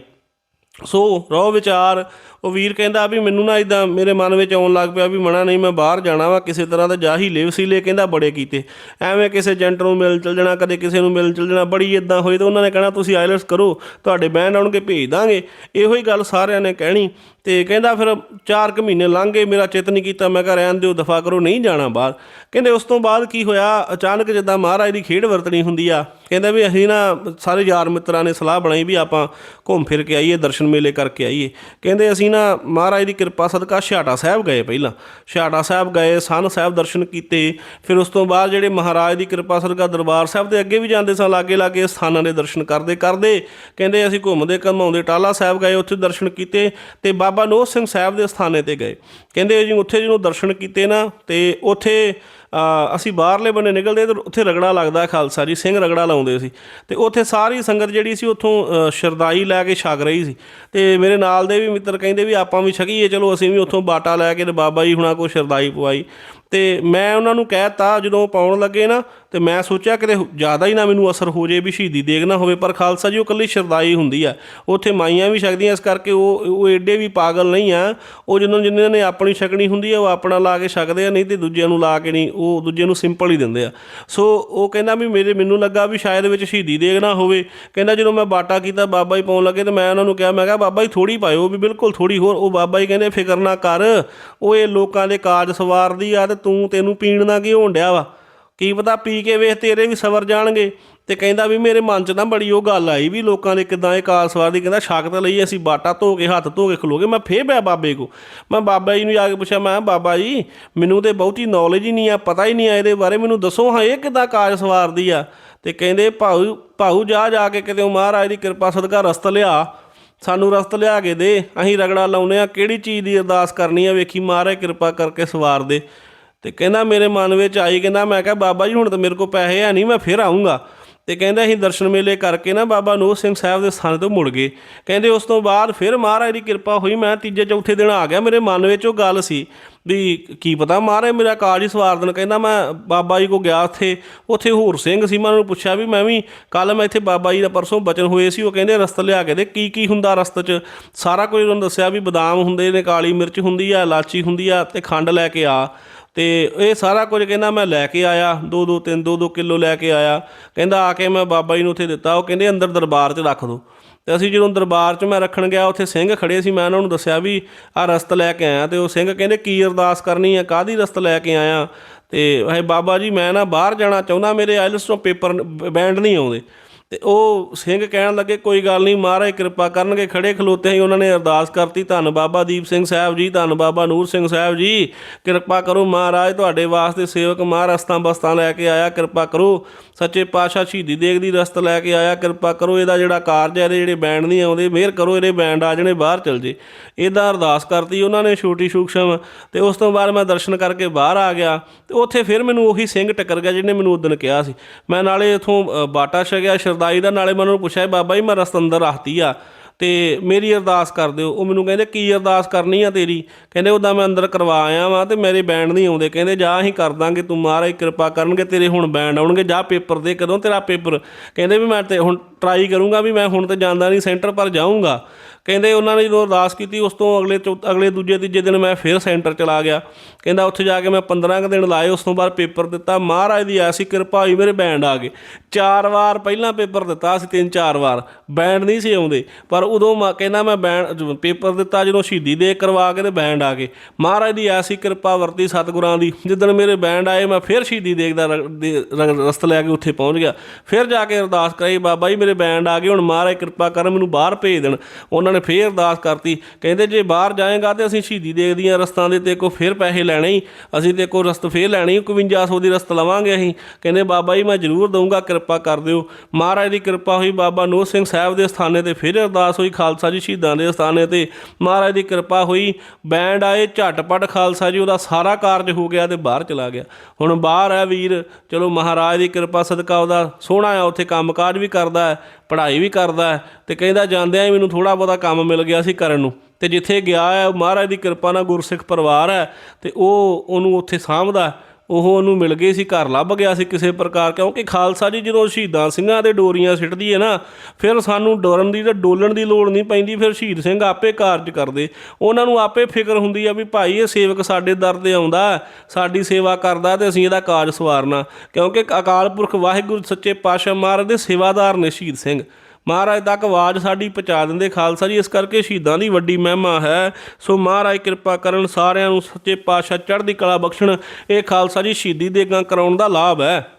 ਸੋ ਰੋ ਵਿਚਾਰ ਉਹ ਵੀਰ ਕਹਿੰਦਾ ਵੀ ਮੈਨੂੰ ਨਾ ਇਦਾਂ ਮੇਰੇ ਮਨ ਵਿੱਚ ਆਉਣ ਲੱਗ ਪਿਆ ਵੀ ਮਣਾ ਨਹੀਂ, ਮੈਂ ਬਾਹਰ ਜਾਣਾ ਵਾ, ਕਿਸੇ ਤਰ੍ਹਾਂ ਦਾ ਜਾ ਹੀ ਲਿਵ ਸੀ ਲੈ, ਕਹਿੰਦਾ ਬੜੇ ਕੀਤੇ। ਐਵੇਂ ਕਿਸੇ ਏਜੰਟ ਨੂੰ ਮਿਲ ਚਲ ਜਾਣਾ, ਕਦੇ ਕਿਸੇ ਨੂੰ ਮਿਲ ਚਲ ਜਾਣਾ, ਬੜੀ ਇਦਾਂ ਹੋਈ ਤਾਂ ਉਹਨਾਂ ਨੇ ਕਹਿਣਾ, ਤੁਸੀਂ ਆਈਲੈਟਸ ਕਰੋ, ਤੁਹਾਡੇ ਬੈਂਡ ਆਉਣਗੇ, ਭੇਜ ਦਾਂਗੇ। ਇਹੋ ਹੀ ਗੱਲ ਸਾਰਿਆਂ ਨੇ ਕਹਿਣੀ ਤੇ ਕਹਿੰਦਾ ਫਿਰ 4 ਕੁ ਮਹੀਨੇ ਲੰਘ ਗਏ, ਮੇਰਾ ਚਿੱਤ ਨਹੀਂ ਕੀਤਾ, ਮੈਂ ਕਿਹਾ ਰਹਿਣ ਦਿਓ, ਦਫਾ ਕਰੋ, ਨਹੀਂ ਜਾਣਾ ਬਾਹਰ। ਕਹਿੰਦੇ ਉਸ ਤੋਂ ਬਾਅਦ ਕੀ ਹੋਇਆ, ਅਚਾਨਕ ਜਿੱਦਾਂ ਮਹਾਰਾਜ ਦੀ ਖੇਡ ਵਰਤਣੀ ਹੁੰਦੀ ਆ, ਕਹਿੰਦਾ ਵੀ ਅਸੀਂ ਨਾ ਸਾਰੇ ਯਾਰ ਮਿੱਤਰਾਂ ਨੇ ਸਲਾਹ ਬਣਾਈ ਵੀ ਆਪਾਂ ਘੁੰਮ ਫਿਰ ਕੇ ਆਈਏ, ਦਰਸ਼ਨ ਮੇਲੇ ਕਰਕੇ ਆਈਏ। ਕਹਿੰਦੇ ਅਸੀਂ ਨਾ ਮਹਾਰਾਜ ਦੀ ਕਿਰਪਾ ਸਦਕਾ ਛਿਆਟਾ ਸਾਹਿਬ ਗਏ ਪਹਿਲਾਂ। ਛਿਆਟਾ ਸਾਹਿਬ ਗਏ, ਸਨ ਸਾਹਿਬ ਦਰਸ਼ਨ ਕੀਤੇ, ਫਿਰ ਉਸ ਤੋਂ ਬਾਅਦ ਜਿਹੜੇ ਮਹਾਰਾਜ ਦੀ ਕਿਰਪਾ ਸਦਕਾ ਦਰਬਾਰ ਸਾਹਿਬ ਦੇ ਅੱਗੇ ਵੀ ਜਾਂਦੇ ਸਾਂ ਲਾਗੇ ਲਾਗੇ ਸਥਾਨਾਂ ਦੇ ਦਰਸ਼ਨ ਕਰਦੇ ਕਰਦੇ, ਕਹਿੰਦੇ ਅਸੀਂ ਘੁੰਮਦੇ ਘਮਾਉਂਦੇ ਟਾਲਾ ਸਾਹਿਬ ਗਏ, ਉੱਥੇ ਦਰਸ਼ਨ ਕੀਤੇ ਤੇ ਬਾਬਾ ਨੋਹ ਸਿੰਘ ਸਾਹਿਬ ਦੇ ਸਥਾਨੇ ਤੇ ਗਏ। ਕਹਿੰਦੇ ਜੀ ਉੱਥੇ ਜਿਹਨੂੰ ਦਰਸ਼ਨ ਕੀਤੇ ਨਾ ਤੇ ਉੱਥੇ ਅਸੀਂ ਬਾਹਰਲੇ ਬੰਨੇ ਨਿਕਲਦੇ ਤੇ ਉੱਥੇ ਰਗੜਾ ਲੱਗਦਾ ਖਾਲਸਾ ਜੀ, ਸਿੰਘ ਰਗੜਾ ਲਾਉਂਦੇ ਸੀ। ਤੇ ਉੱਥੇ ਸਾਰੀ ਸੰਗਤ ਜਿਹੜੀ ਸੀ ਉੱਥੋਂ ਸ਼ਰਦਾਈ ਲੈ ਕੇ ਛਕ ਰਹੀ ਸੀ। ਤੇ ਮੇਰੇ ਨਾਲ ਦੇ ਵੀ ਮਿੱਤਰ ਕਹਿੰਦੇ ਵੀ ਆਪਾਂ ਵੀ ਛਕੀਏ, ਚਲੋ ਅਸੀਂ ਵੀ ਉੱਥੋਂ ਬਾਟਾ ਲੈ ਕੇ ਤੇ ਬਾਬਾ ਜੀ ਹੁਣਾਂ ਕੋ ਸ਼ਰਦਾਈ ਪਵਾਈ। ਤੇ ਮੈਂ ਉਹਨਾਂ ਨੂੰ ਕਹਿਤਾ, ਜਦੋਂ ਪਾਉਣ ਲੱਗੇ ਨਾ, ਤੇ ਮੈਂ ਸੋਚਿਆ ਕਿਤੇ ਜ਼ਿਆਦਾ ਹੀ ਨਾ ਮੈਨੂੰ ਅਸਰ ਹੋ ਜੇ ਵੀ ਸ਼ਹੀਦੀ ਦੇਗ ਨਾ ਹੋਵੇ, ਪਰ ਖਾਲਸਾ ਜੀ ਉਹ ਇਕੱਲੀ ਸ਼ਰਦਾਈ ਹੁੰਦੀ ਆ। ਉੱਥੇ ਮਾਈਆਂ ਵੀ ਛਕਦੀਆਂ, ਇਸ ਕਰਕੇ ਉਹ ਉਹ ਏਡੇ ਵੀ ਪਾਗਲ ਨਹੀਂ ਆ। ਉਹ ਜਦੋਂ ਜਿਨ੍ਹਾਂ ਨੇ ਆਪਣੀ ਛਕਣੀ ਹੁੰਦੀ ਆ, ਉਹ ਆਪਣਾ ਲਾ ਕੇ ਛਕਦੇ ਆ, ਨਹੀਂ ਤੇ ਦੂਜਿਆਂ ਨੂੰ ਲਾ ਕੇ ਨਹੀਂ, ਉਹ ਦੂਜਿਆਂ ਨੂੰ ਸਿੰਪਲ ਹੀ ਦਿੰਦੇ ਆ। ਸੋ ਉਹ ਕਹਿੰਦਾ ਵੀ ਮੇਰੇ, ਮੈਨੂੰ ਲੱਗਾ ਵੀ ਸ਼ਾਇਦ ਵਿੱਚ ਸ਼ਹੀਦੀ ਦੇਗ ਨਾ ਹੋਵੇ। ਕਹਿੰਦਾ ਜਦੋਂ ਮੈਂ ਬਾਟਾ ਕੀਤਾ, ਬਾਬਾ ਜੀ ਪਾਉਣ ਲੱਗੇ, ਤੇ ਮੈਂ ਉਹਨਾਂ ਨੂੰ ਕਿਹਾ, ਮੈਂ ਕਿਹਾ, ਬਾਬਾ ਜੀ ਥੋੜੀ ਪਾਇਓ ਵੀ ਬਿਲਕੁਲ ਥੋੜੀ ਹੋਰ। ਉਹ ਬਾਬਾ ਜੀ ਕਹਿੰਦੇ, ਫਿਕਰ ਨਾ ਕਰ। ਉਹ ਇਹ ਲੋਕਾਂ ਦੇ ਕਾਜ ਸਵਾਰਦੀ ਆ ਤੇ ਤੂੰ ਤੈਨੂੰ ਪੀਣ ਦਾ ਕੀ ਹੋਣ ਡਿਆ ਵਾ। ਕੀ ਪਤਾ ਪੀ ਕੇ ਵੇਖ ਤੇਰੇ ਵੀ ਸਵਰ ਜਾਣਗੇ। ਤੇ ਕਹਿੰਦਾ ਵੀ ਮੇਰੇ ਮਨ 'ਚ ਨਾ ਬੜੀ ਉਹ ਗੱਲ ਆਈ ਵੀ ਲੋਕਾਂ ਦੇ ਕਿਦਾਂ ਇਹ ਕਾਰ ਸਵਾਰ ਦੀ ਕਹਿੰਦਾ ਤਾਂ ਲਈ ਅਸੀਂ ਬਾਟਾ ਧੋ ਕੇ ਹੱਥ ਧੋ ਕੇ ਖਲੋਗੇ ਮੈਂ ਫੇਰ ਪਿਆ ਬਾਬੇ ਕੋ ਮੈਂ ਬਾਬਾ ਜੀ ਨੂੰ ਜਾ ਕੇ ਪੁੱਛਿਆ ਮੈਂ ਕਿਹਾ, ਬਾਬਾ ਜੀ ਮੈਨੂੰ ਤੇ ਬਹੁਤੀ ਨੌਲੇਜ ਹੀ ਨਹੀਂ ਆ ਪਤਾ ਹੀ ਨਹੀਂ ਆ ਇਹਦੇ ਬਾਰੇ ਮੈਨੂੰ ਦੱਸੋ ਹਾਂ ਇਹ ਕਿਦਾਂ ਕਾਜ ਸਵਾਰਦੀ ਆ। ਤੇ ਕਹਿੰਦੇ ਭਾਊ ਭਾਊ ਜਾ ਜਾ ਕੇ ਕਿਤੇ ਮਹਾਰਾਜ ਦੀ ਕਿਰਪਾ ਸਦਕਾ ਰਸਤ ਲਿਆ। ਸਾਨੂੰ ਰਸਤ ਲਿਆ ਕੇ ਦੇ। ਅਸੀਂ ਰਗੜਾ ਲਾਉਨੇ ਆ ਕਿਹੜੀ ਚੀਜ਼ ਦੀ ਅਰਦਾਸ ਕਰਨੀ ਆ ਵੇਖੀ ਮਹਾਰਾਜ ਕਿਰਪਾ ਕਰਕੇ ਸਵਾਰ ਦੇ। ਤੇ ਕਹਿੰਦਾ ਮੇਰੇ ਮਨ ਵਿੱਚ ਆਈ, ਕਹਿੰਦਾ ਮੈਂ ਕਿਹਾ, ਬਾਬਾ ਜੀ, ਹੁਣ ਤਾਂ ਮੇਰੇ ਕੋਲ ਪੈਸੇ ਹੈ ਨਹੀਂ, ਮੈਂ ਫਿਰ ਆਉਂਗਾ ਤੇ ਕਹਿੰਦਾ ਅਸੀਂ ਦਰਸ਼ਨ ਮੇਲੇ ਕਰਕੇ ਨਾ ਬਾਬਾ ਨੂਰ ਸਿੰਘ ਸਾਹਿਬ ਦੇ ਸਥਾਨ ਤੋਂ ਮੁੜ ਗਏ। ਕਹਿੰਦੇ ਉਸ ਤੋਂ ਬਾਅਦ ਫਿਰ ਮਹਾਰਾਜ ਦੀ ਕਿਰਪਾ ਹੋਈ, ਮੈਂ ਤੀਜੇ ਚੌਥੇ ਦਿਨ ਆ ਗਿਆ, ਮੇਰੇ ਮਨ ਵਿੱਚ ਉਹ ਗੱਲ ਸੀ ਵੀ ਕੀ ਪਤਾ ਮਹਾਰਾਜ ਮੇਰਾ ਕਾਜ ਹੀ ਸਵਾਰ ਦੇਣ ਕਹਿੰਦਾ ਮੈਂ ਬਾਬਾ ਜੀ ਕੋ ਗਿਆ ਉੱਥੇ ਉੱਥੇ ਹੋਰ ਸਿੰਘ ਸੀ, ਮੈਂ ਉਹਨਾਂ ਨੂੰ ਪੁੱਛਿਆ ਵੀ ਮੈਂ ਵੀ ਕੱਲ ਮੈਂ ਇੱਥੇ ਬਾਬਾ ਜੀ ਦਾ ਪਰਸੋਂ ਬਚਨ ਹੋਏ ਸੀ, ਉਹ ਕਹਿੰਦੇ ਰਸਤ ਲਿਆ ਕੇ ਦੇ ਕੀ ਕੀ ਹੁੰਦਾ ਰਸਤ 'ਚ? ਸਾਰਾ ਕੁਝ ਉਹਨਾਂ ਦੱਸਿਆ ਵੀ ਬਦਾਮ ਹੁੰਦੇ ਨੇ, ਕਾਲੀ ਮਿਰਚ ਹੁੰਦੀ ਆ, ਇਲਾਚੀ ਹੁੰਦੀ ਆ ਤੇ ਖੰਡ ਲੈ ਕੇ ਆ। ਤੇ ਇਹ ਸਾਰਾ ਕੁਝ ਕਹਿੰਦਾ ਮੈਂ ਲੈ ਕੇ ਆਇਆ, ਦੋ ਦੋ ਤਿੰਨ ਦੋ ਦੋ ਕਿਲੋ ਲੈ ਕੇ ਆਇਆ। ਕਹਿੰਦਾ ਆ ਕੇ ਮੈਂ ਬਾਬਾ ਜੀ ਨੂੰ ਉੱਥੇ ਦਿੱਤਾ, ਉਹ ਕਹਿੰਦੇ ਅੰਦਰ ਦਰਬਾਰ 'ਚ ਰੱਖ ਦੋ। ਤੇ ਅਸੀਂ ਜਦੋਂ ਦਰਬਾਰ 'ਚ ਮੈਂ ਰੱਖਣ ਗਿਆ, ਉੱਥੇ ਸਿੰਘ ਖੜੇ ਸੀ, ਮੈਂ ਉਹਨਾਂ ਨੂੰ ਦੱਸਿਆ ਵੀ ਆਹ ਰਸਤ ਲੈ ਕੇ ਆਇਆ। ਤੇ ਉਹ ਸਿੰਘ ਕਹਿੰਦੇ, ਕੀ ਅਰਦਾਸ ਕਰਨੀ ਹੈ? ਕਾਦੀ ਰਸਤ ਲੈ ਕੇ ਆਇਆ? ਤੇ ਇਹ ਬਾਬਾ ਜੀ, ਮੈਂ ਨਾ ਬਾਹਰ ਜਾਣਾ ਚਾਹੁੰਦਾ, ਮੇਰੇ ਆਇਲਸ ਤੋਂ ਪੇਪਰ ਬੈਂਡ ਨਹੀਂ ਆਉਂਦੇ। ਤੇ ਉਹ ਸਿੰਘ ਕਹਿਣ ਲੱਗੇ, ਕੋਈ ਗੱਲ ਨਹੀਂ, ਮਹਾਰਾਜ ਕਿਰਪਾ ਕਰਨਗੇ, ਖੜੇ ਖਲੋਤੇ ਹੀ ਉਹਨਾਂ ਨੇ ਅਰਦਾਸ ਕਰਤੀ। ਧੰਨ ਬਾਬਾ ਦੀਪ ਸਿੰਘ ਸਾਹਿਬ ਜੀ, ਧੰਨ ਬਾਬਾ ਨੂਰ ਸਿੰਘ ਸਾਹਿਬ ਜੀ। ਕਿਰਪਾ ਕਰੋ ਮਹਾਰਾਜ, ਤੁਹਾਡੇ ਵਾਸਤੇ ਸੇਵਕ ਮਹਾਰਸਤਾਂ ਬਸਤਾਂ ਲੈ ਕੇ ਆਇਆ। ਕਿਰਪਾ ਕਰੋ, ਸੱਚੇ ਪਾਤਸ਼ਾਹ ਸ਼ਹੀਦੀ ਦੇਗ ਦੀ ਰਸਤ ਲੈ ਕੇ ਆਇਆ। ਕਿਰਪਾ ਕਰੋ, ਇਹਦਾ ਜਿਹੜਾ ਕਾਰਜ ਹੈ, ਇਹਦੇ ਜਿਹੜੇ ਬੈਂਡ ਨਹੀਂ ਆਉਂਦੇ, ਮਿਹਰ ਕਰੋ, ਇਹਦੇ ਬੈਂਡ ਆ ਜਣੇ, ਬਾਹਰ ਚਲ ਜੇ। ਇਹਦਾ ਅਰਦਾਸ ਕਰਤੀ, ਉਹਨਾਂ ਨੇ ਛੋਟੀ ਸੂਖਸ਼ਮ। ਤੇ ਉਸ ਤੋਂ ਬਾਅਦ ਮੈਂ ਦਰਸ਼ਨ ਕਰਕੇ ਬਾਹਰ ਆ ਗਿਆ। ਤੇ ਉੱਥੇ ਫਿਰ ਮੈਨੂੰ ਉਹੀ ਸਿੰਘ ਟੱਕਰ ਗਿਆ, ਜਿਹਨੇ ਮੈਨੂੰ ਉਦੋਂ ਕਿਹਾ ਸੀ। ਮੈਂ ਨਾਲੇ ਇਥੋਂ ਬਾਟਾ ਛਕਿਆ ਸ਼ਰਦਾਈ ਦਾ ਨਾਲੇ ਮੈਂ ਉਹਨਾਂ ਨੂੰ ਪੁੱਛਿਆ ਬਾਬਾ ਜੀ, ਮੈਂ ਰਸਤ ਅੰਦਰ ਰੱਖਤੀ ਆ ਤੇ ਮੇਰੀ ਅਰਦਾਸ ਕਰ ਦਿਓ। ਉਹ ਮੈਨੂੰ ਕਹਿੰਦੇ, ਕੀ ਅਰਦਾਸ ਕਰਨੀ ਆ ਤੇਰੀ? ਕਹਿੰਦੇ ਉਹਦਾ ਮੈਂ ਅੰਦਰ ਕਰਵਾ ਆਇਆ ਵਾਂ ਤੇ ਮੇਰੇ ਬੈਂਡ ਨਹੀਂ ਆਉਂਦੇ। ਕਹਿੰਦੇ, ਜਾ, ਅਸੀਂ ਕਰ ਦਾਂਗੇ, ਤੂੰ ਮਹਾਰਾਜ ਕਿਰਪਾ ਕਰਨਗੇ, ਤੇਰੇ ਹੁਣ ਬੈਂਡ ਆਉਣਗੇ। ਜਾ, ਪੇਪਰ ਦੇ ਕਦੋਂ ਤੇਰਾ ਪੇਪਰ? ਕਹਿੰਦੇ ਵੀ ਮੈਂ ਤੇ ਹੁਣ ਟਰਾਈ ਕਰੂੰਗਾ ਵੀ ਮੈਂ ਹੁਣ ਤੇ ਜਾਂਦਾ ਨਹੀਂ ਸੈਂਟਰ ਪਰ ਜਾਊਂਗਾ। ਕਹਿੰਦੇ ਉਹਨਾਂ ਨੇ ਜਦੋਂ ਅਰਦਾਸ ਕੀਤੀ, ਉਸ ਤੋਂ ਅਗਲੇ ਚੌ- ਅਗਲੇ ਦੂਜੇ ਤੀਜੇ ਦਿਨ ਮੈਂ ਫਿਰ ਸੈਂਟਰ ਚਲਾ ਗਿਆ। ਕਹਿੰਦਾ ਉੱਥੇ ਜਾ ਕੇ ਮੈਂ 15 ਕੁ ਦਿਨ ਲਾਏ, ਉਸ ਤੋਂ ਬਾਅਦ ਪੇਪਰ ਦਿੱਤਾ। ਮਹਾਰਾਜ ਦੀ ਐਸੀ ਕਿਰਪਾ ਹੋਈ, ਮੇਰੇ ਬੈਂਡ ਆ ਗਏ। ਚਾਰ ਵਾਰ ਪਹਿਲਾਂ ਪੇਪਰ ਦਿੱਤਾ ਸੀ ਤਿੰਨ ਚਾਰ ਵਾਰ। ਬੈਂਡ ਨਹੀਂ ਸੀ ਆਉਂਦੇ। ਪਰ ਉਦੋਂ ਮੈਂ, ਕਹਿੰਦਾ ਮੈਂ ਬੈਂਡ ਪੇਪਰ ਦਿੱਤਾ, ਜਦੋਂ ਸ਼ਹੀਦੀ ਦੇ ਕਰਵਾ ਕੇ ਤੇ ਬੈਂਡ ਆ ਗਏ। ਮਹਾਰਾਜ ਦੀ ਐਸੀ ਕਿਰਪਾ ਵਰਤੀ ਸਤਿਗੁਰਾਂ ਦੀ। ਜਿੱਦਣ ਮੇਰੇ ਬੈਂਡ ਆਏ, ਮੈਂ ਫਿਰ ਸ਼ਹੀਦੀ ਦੇਖਦਾ ਰਸਤਾ ਲੈ ਕੇ ਉੱਥੇ ਪਹੁੰਚ ਗਿਆ। ਫਿਰ ਜਾ ਕੇ ਅਰਦਾਸ ਕਰਾਈ, ਬਾਬਾ ਜੀ, ਮੇਰੇ ਬੈਂਡ ਆ ਗਏ, ਹੁਣ ਮਹਾਰਾਜ ਕਿਰਪਾ ਕਰ ਮੈਨੂੰ ਬਾਹਰ ਭੇਜ ਦੇਣ। ਉਹਨਾਂ ਨੇ ਫਿਰ ਅਰਦਾਸ ਕਰਤੀ। ਕਹਿੰਦੇ ਜੇ ਬਾਹਰ ਜਾਏਗਾ ਤੇ ਅਸੀਂ ਸ਼ਹੀਦੀ ਦੇਖ ਦੀਆਂ ਰਸਤਾਂ ਦੇ ਤੇ ਕੋ ਫਿਰ ਪੈਸੇ ਲੈਣੇ ਹੀ ਅਸੀਂ ਤੇ ਕੋ ਰਸਤ ਫੇਰ ਲੈਣੀ 5100 ਦੀ ਰਸਤ ਲਵਾਂਗੇ ਅਸੀਂ। ਕਹਿੰਦੇ ਬਾਬਾ ਜੀ, ਮੈਂ ਜ਼ਰੂਰ ਦਊਂਗਾ, ਕਿਰਪਾ ਕਰ ਦਿਓ। ਮਹਾਰਾਜ ਦੀ ਕਿਰਪਾ ਹੋਈ ਬਾਬਾ ਨੂਰ ਸਿੰਘ ਸਾਹਿਬ ਦੇ ਸਥਾਨੇ ਤੇ ਫਿਰ ਅਰਦਾਸ ਹੋਈ ਖਾਲਸਾ ਜੀ ਸ਼ਹੀਦਾਂ ਦੇ ਸਥਾਨੇ ਤੇ। ਮਹਾਰਾਜ ਦੀ ਕਿਰਪਾ ਹੋਈ ਬੈਂਡ ਆਏ, ਝਟਪਟ ਖਾਲਸਾ ਜੀ, ਉਹਦਾ ਸਾਰਾ ਕਾਰਜ ਹੋ ਗਿਆ ਤੇ ਬਾਹਰ ਚਲਾ ਗਿਆ। ਹੁਣ ਬਾਹਰ ਹੈ ਵੀਰ, ਚਲੋ ਮਹਾਰਾਜ ਦੀ ਕਿਰਪਾ ਸਦਕਾ ਉਹਦਾ ਸੋਹਣਾ ਆ, ਉੱਥੇ ਕੰਮਕਾਜ ਵੀ ਕਰਦਾ ਹੈ ਪੜ੍ਹਾਈ ਵੀ ਕਰਦਾ ਹੈ ਤੇ ਕਹਿੰਦਾ ਜਾਂਦਿਆਂ ਹੀ ਮੈਨੂੰ ਥੋੜਾ ਬਹੁਤਾ ਕੰਮ ਮਿਲ ਗਿਆ ਸੀ ਕਰਨ ਨੂੰ। ਤੇ ਜਿੱਥੇ ਗਿਆ ਹੈ, ਮਹਾਰਾਜ ਦੀ ਕਿਰਪਾ ਨਾਲ ਗੁਰਸਿੱਖ ਪਰਿਵਾਰ ਹੈ ਤੇ ਉਹ ਉਹਨੂੰ ਉੱਥੇ ਸਾਂਭਦਾ ਉਹ ਉਹਨੂੰ ਮਿਲ ਗਏ ਸੀ, ਘਰ ਲੱਭ ਗਿਆ ਸੀ ਕਿਸੇ ਪ੍ਰਕਾਰ, ਕਿਉਂਕਿ ਖਾਲਸਾ ਜੀ ਜਦੋਂ ਸ਼ਹੀਦਾਂ ਸਿੰਘਾਂ ਦੇ ਡੋਰੀਆਂ ਸਿੱਟਦੀ ਹੈ ਨਾ, ਫਿਰ ਸਾਨੂੰ ਡਰਨ ਦੀ ਤੇ ਡੋਲਣ ਦੀ ਲੋੜ ਨਹੀਂ ਪੈਂਦੀ, ਫਿਰ ਸ਼ਹੀਦ ਸਿੰਘ ਆਪੇ ਕਾਰਜ ਕਰਦੇ। ਉਹਨਾਂ ਨੂੰ ਆਪੇ ਫਿਕਰ ਹੁੰਦੀ ਆ ਵੀ ਭਾਈ ਇਹ ਸੇਵਕ ਸਾਡੇ ਦਰ ਤੇ ਆਉਂਦਾ, ਸਾਡੀ ਸੇਵਾ ਕਰਦਾ ਤੇ ਅਸੀਂ ਇਹਦਾ ਕਾਰਜ ਸਵਾਰਨਾ। ਕਿਉਂਕਿ ਅਕਾਲ ਪੁਰਖ ਵਾਹਿਗੁਰੂ ਸੱਚੇ ਪਾਤਸ਼ਾਹ ਮਹਾਰਾਜ ਦੇ ਸੇਵਾਦਾਰ ਨੇ ਸ਼ਹੀਦ ਸਿੰਘ। ਮਹਾਰਾਜ ਤੱਕ ਆਵਾਜ਼ ਸਾਡੀ ਪਹੁੰਚਾ ਦਿੰਦੇ ਖਾਲਸਾ ਜੀ, ਇਸ ਕਰਕੇ ਸ਼ਹੀਦਾਂ ਦੀ ਵੱਡੀ ਮਹਿਮਾ ਹੈ। ਸੋ ਮਹਾਰਾਜ ਕਿਰਪਾ ਕਰਨ ਸਾਰਿਆਂ ਨੂੰ ਸੱਚੇ ਪਾਤਸ਼ਾਹ ਚੜ੍ਹਦੀ ਕਲਾ ਬਖਸ਼ਣ, ਇਹ ਖਾਲਸਾ ਜੀ ਸ਼ਹੀਦੀ ਦੇ ਦੇਗਾਂ ਕਰਾਉਣ ਦਾ ਲਾਭ ਹੈ।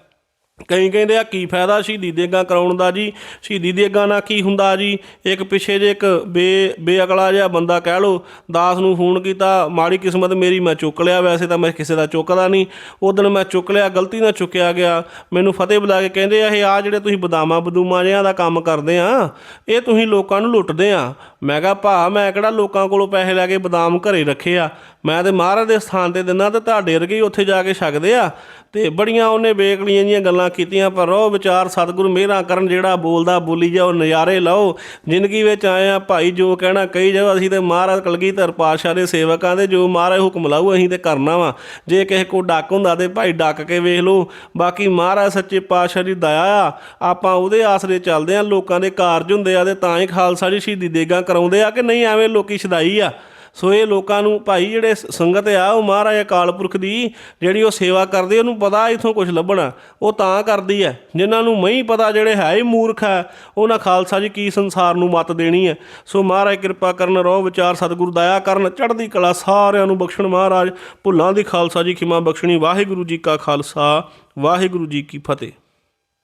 ਕਈ ਕਹਿੰਦੇ ਆ, ਕੀ ਫਾਇਦਾ ਸ਼ਹੀਦੀ ਦੇਗਾਂ ਕਰਾਉਣ ਦਾ ਜੀ? ਸ਼ਹੀਦੀ ਦੇਗਾਂ ਨਾਲ ਕੀ ਹੁੰਦਾ ਜੀ? ਇੱਕ ਪਿੱਛੇ ਜੇ ਇੱਕ ਬੇ, ਬੇਅਕਲਾ ਜਿਹਾ ਬੰਦਾ ਕਹਿ ਲੋ ਦਾਸ ਨੂੰ ਫੋਨ ਕੀਤਾ, ਮਾੜੀ ਕਿਸਮਤ ਮੇਰੀ ਮੈਂ ਚੁੱਕ ਲਿਆ, ਵੈਸੇ ਤਾਂ ਮੈਂ ਕਿਸੇ ਦਾ ਚੁੱਕਦਾ ਨਹੀਂ। ਉਹ ਦਿਨ ਮੈਂ ਚੁੱਕ ਲਿਆ, ਗਲਤੀ ਨਾਲ ਚੁੱਕਿਆ ਗਿਆ। ਮੈਨੂੰ ਫਤਿਹ ਬੁਲਾ ਕੇ ਕਹਿੰਦੇ ਆ, ਇਹ ਆ ਜਿਹੜੇ ਤੁਸੀਂ ਬਦਾਮਾਂ ਬਦੂਮਾਂ ਜਿਹਾਂ ਦਾ ਕੰਮ ਕਰਦੇ ਆ, ਇਹ ਤੁਸੀਂ ਲੋਕਾਂ ਨੂੰ ਲੁੱਟਦੇ ਆ। ਮੈਂ ਕਿਹਾ, ਭਾ, ਮੈਂ ਕਿਹੜਾ ਲੋਕਾਂ ਕੋਲੋਂ ਪੈਸੇ ਲੈ ਕੇ ਬਦਾਮ ਘਰੇ ਰੱਖੇ ਆ? ਮੈਂ ਤੇ ਮਹਾਰਾਜ ਦੇ ਸਥਾਨ ਤੇ ਦਿੰਦਾ ਤੇ ਤੁਹਾਡੇ ਵਰਗੇ ਹੀ ਉੱਥੇ ਜਾ ਕੇ ਛਕਦੇ ਆ। ਤੇ ਬੜੀਆਂ ਉਹਨੇ ਬੇਕਲੀਆਂ ਜੀਆਂ ਗੱਲਾਂ ਕੀਤੀਆਂ, ਪਰ ਉਹ ਵਿਚਾਰ ਸਤਿਗੁਰੂ ਮਿਹਰਾਂ ਕਰਨ ਜਿਹੜਾ ਬੋਲਦਾ, ਬੋਲੀ ਜਾਓ, ਨਜ਼ਾਰੇ ਲਓ। ਜ਼ਿੰਦਗੀ ਵਿੱਚ ਆਏ ਆ ਭਾਈ, ਜੋ ਕਹਿਣਾ ਕਹੀ ਜਾਓ, ਅਸੀਂ ਤੇ ਮਹਾਰਾਜ ਕਲਗੀਧਰ ਪਾਤਸ਼ਾਹ ਦੇ ਸੇਵਕਾਂ ਦੇ, ਜੋ ਮਹਾਰਾਜ ਹੁਕਮ ਲਾਊ ਅਸੀਂ ਤੇ ਕਰਨਾ ਵਾ। ਜੇ ਕਿਸੇ ਕੋ ਡੱਕ ਹੁੰਦਾ ਤੇ ਭਾਈ ਡੱਕ ਕੇ ਵੇਖ ਲਓ। ਬਾਕੀ ਮਹਾਰਾਜ ਸੱਚੇ ਪਾਤਸ਼ਾਹ ਦੀ ਦਇਆ ਆ। ਆਪਾਂ ਉਹਦੇ ਆਸਰੇ ਚੱਲਦੇ ਆ ਲੋਕਾਂ ਦੇ ਕਾਰਜ ਹੁੰਦੇ ਆ ਤੇ ਤਾਂ ਹੀ ਖਾਲਸਾ ਜੀ ਸ਼ਹੀਦੀ ਦੇਗਾ ਕਰਾਉਂਦੇ ਆ ਕਿ ਨਹੀਂ, ਐਵੇਂ ਲੋਕੀ ਛਦਾਈ ਆ। ਸੋ ਇਹ ਲੋਕਾਂ ਨੂੰ ਭਾਈ ਜਿਹੜੇ ਸੰਗਤ ਆ, ਉਹ ਮਹਾਰਾਜ ਅਕਾਲ ਪੁਰਖ ਦੀ ਜਿਹੜੀ ਉਹ ਸੇਵਾ ਕਰਦੇ, ਉਹਨੂੰ ਪਤਾ ਇਥੋਂ ਕੁਝ ਲੱਭਣਾ, ਉਹ ਤਾਂ ਕਰਦੀ ਹੈ ਜਿਨ੍ਹਾਂ ਨੂੰ ਨਹੀਂ ਪਤਾ ਜਿਹੜੇ ਹੈ ਹੀ ਮੂਰਖ ਹੈ ਉਹਨਾਂ ਖਾਲਸਾ ਜੀ ਕੀ ਸੰਸਾਰ ਨੂੰ ਮਤ ਦੇਣੀ ਹੈ ਸੋ ਮਹਾਰਾਜ ਕਿਰਪਾ ਕਰਨ ਰੋ ਵਿਚਾਰ ਸਤਿਗੁਰ ਦਇਆ ਕਰਨ, ਚੜ੍ਹਦੀ ਕਲਾ ਸਾਰਿਆਂ ਨੂੰ ਬਖਸ਼ਣ ਮਹਾਰਾਜ। ਭੁੱਲਾਂ ਦੀ ਖਾਲਸਾ ਜੀ ਖਿਮਾ ਬਖਸ਼ਣੀ। ਵਾਹਿਗੁਰੂ ਜੀ ਕਾ ਖਾਲਸਾ, ਵਾਹਿਗੁਰੂ ਜੀ ਕੀ ਫਤਿਹ।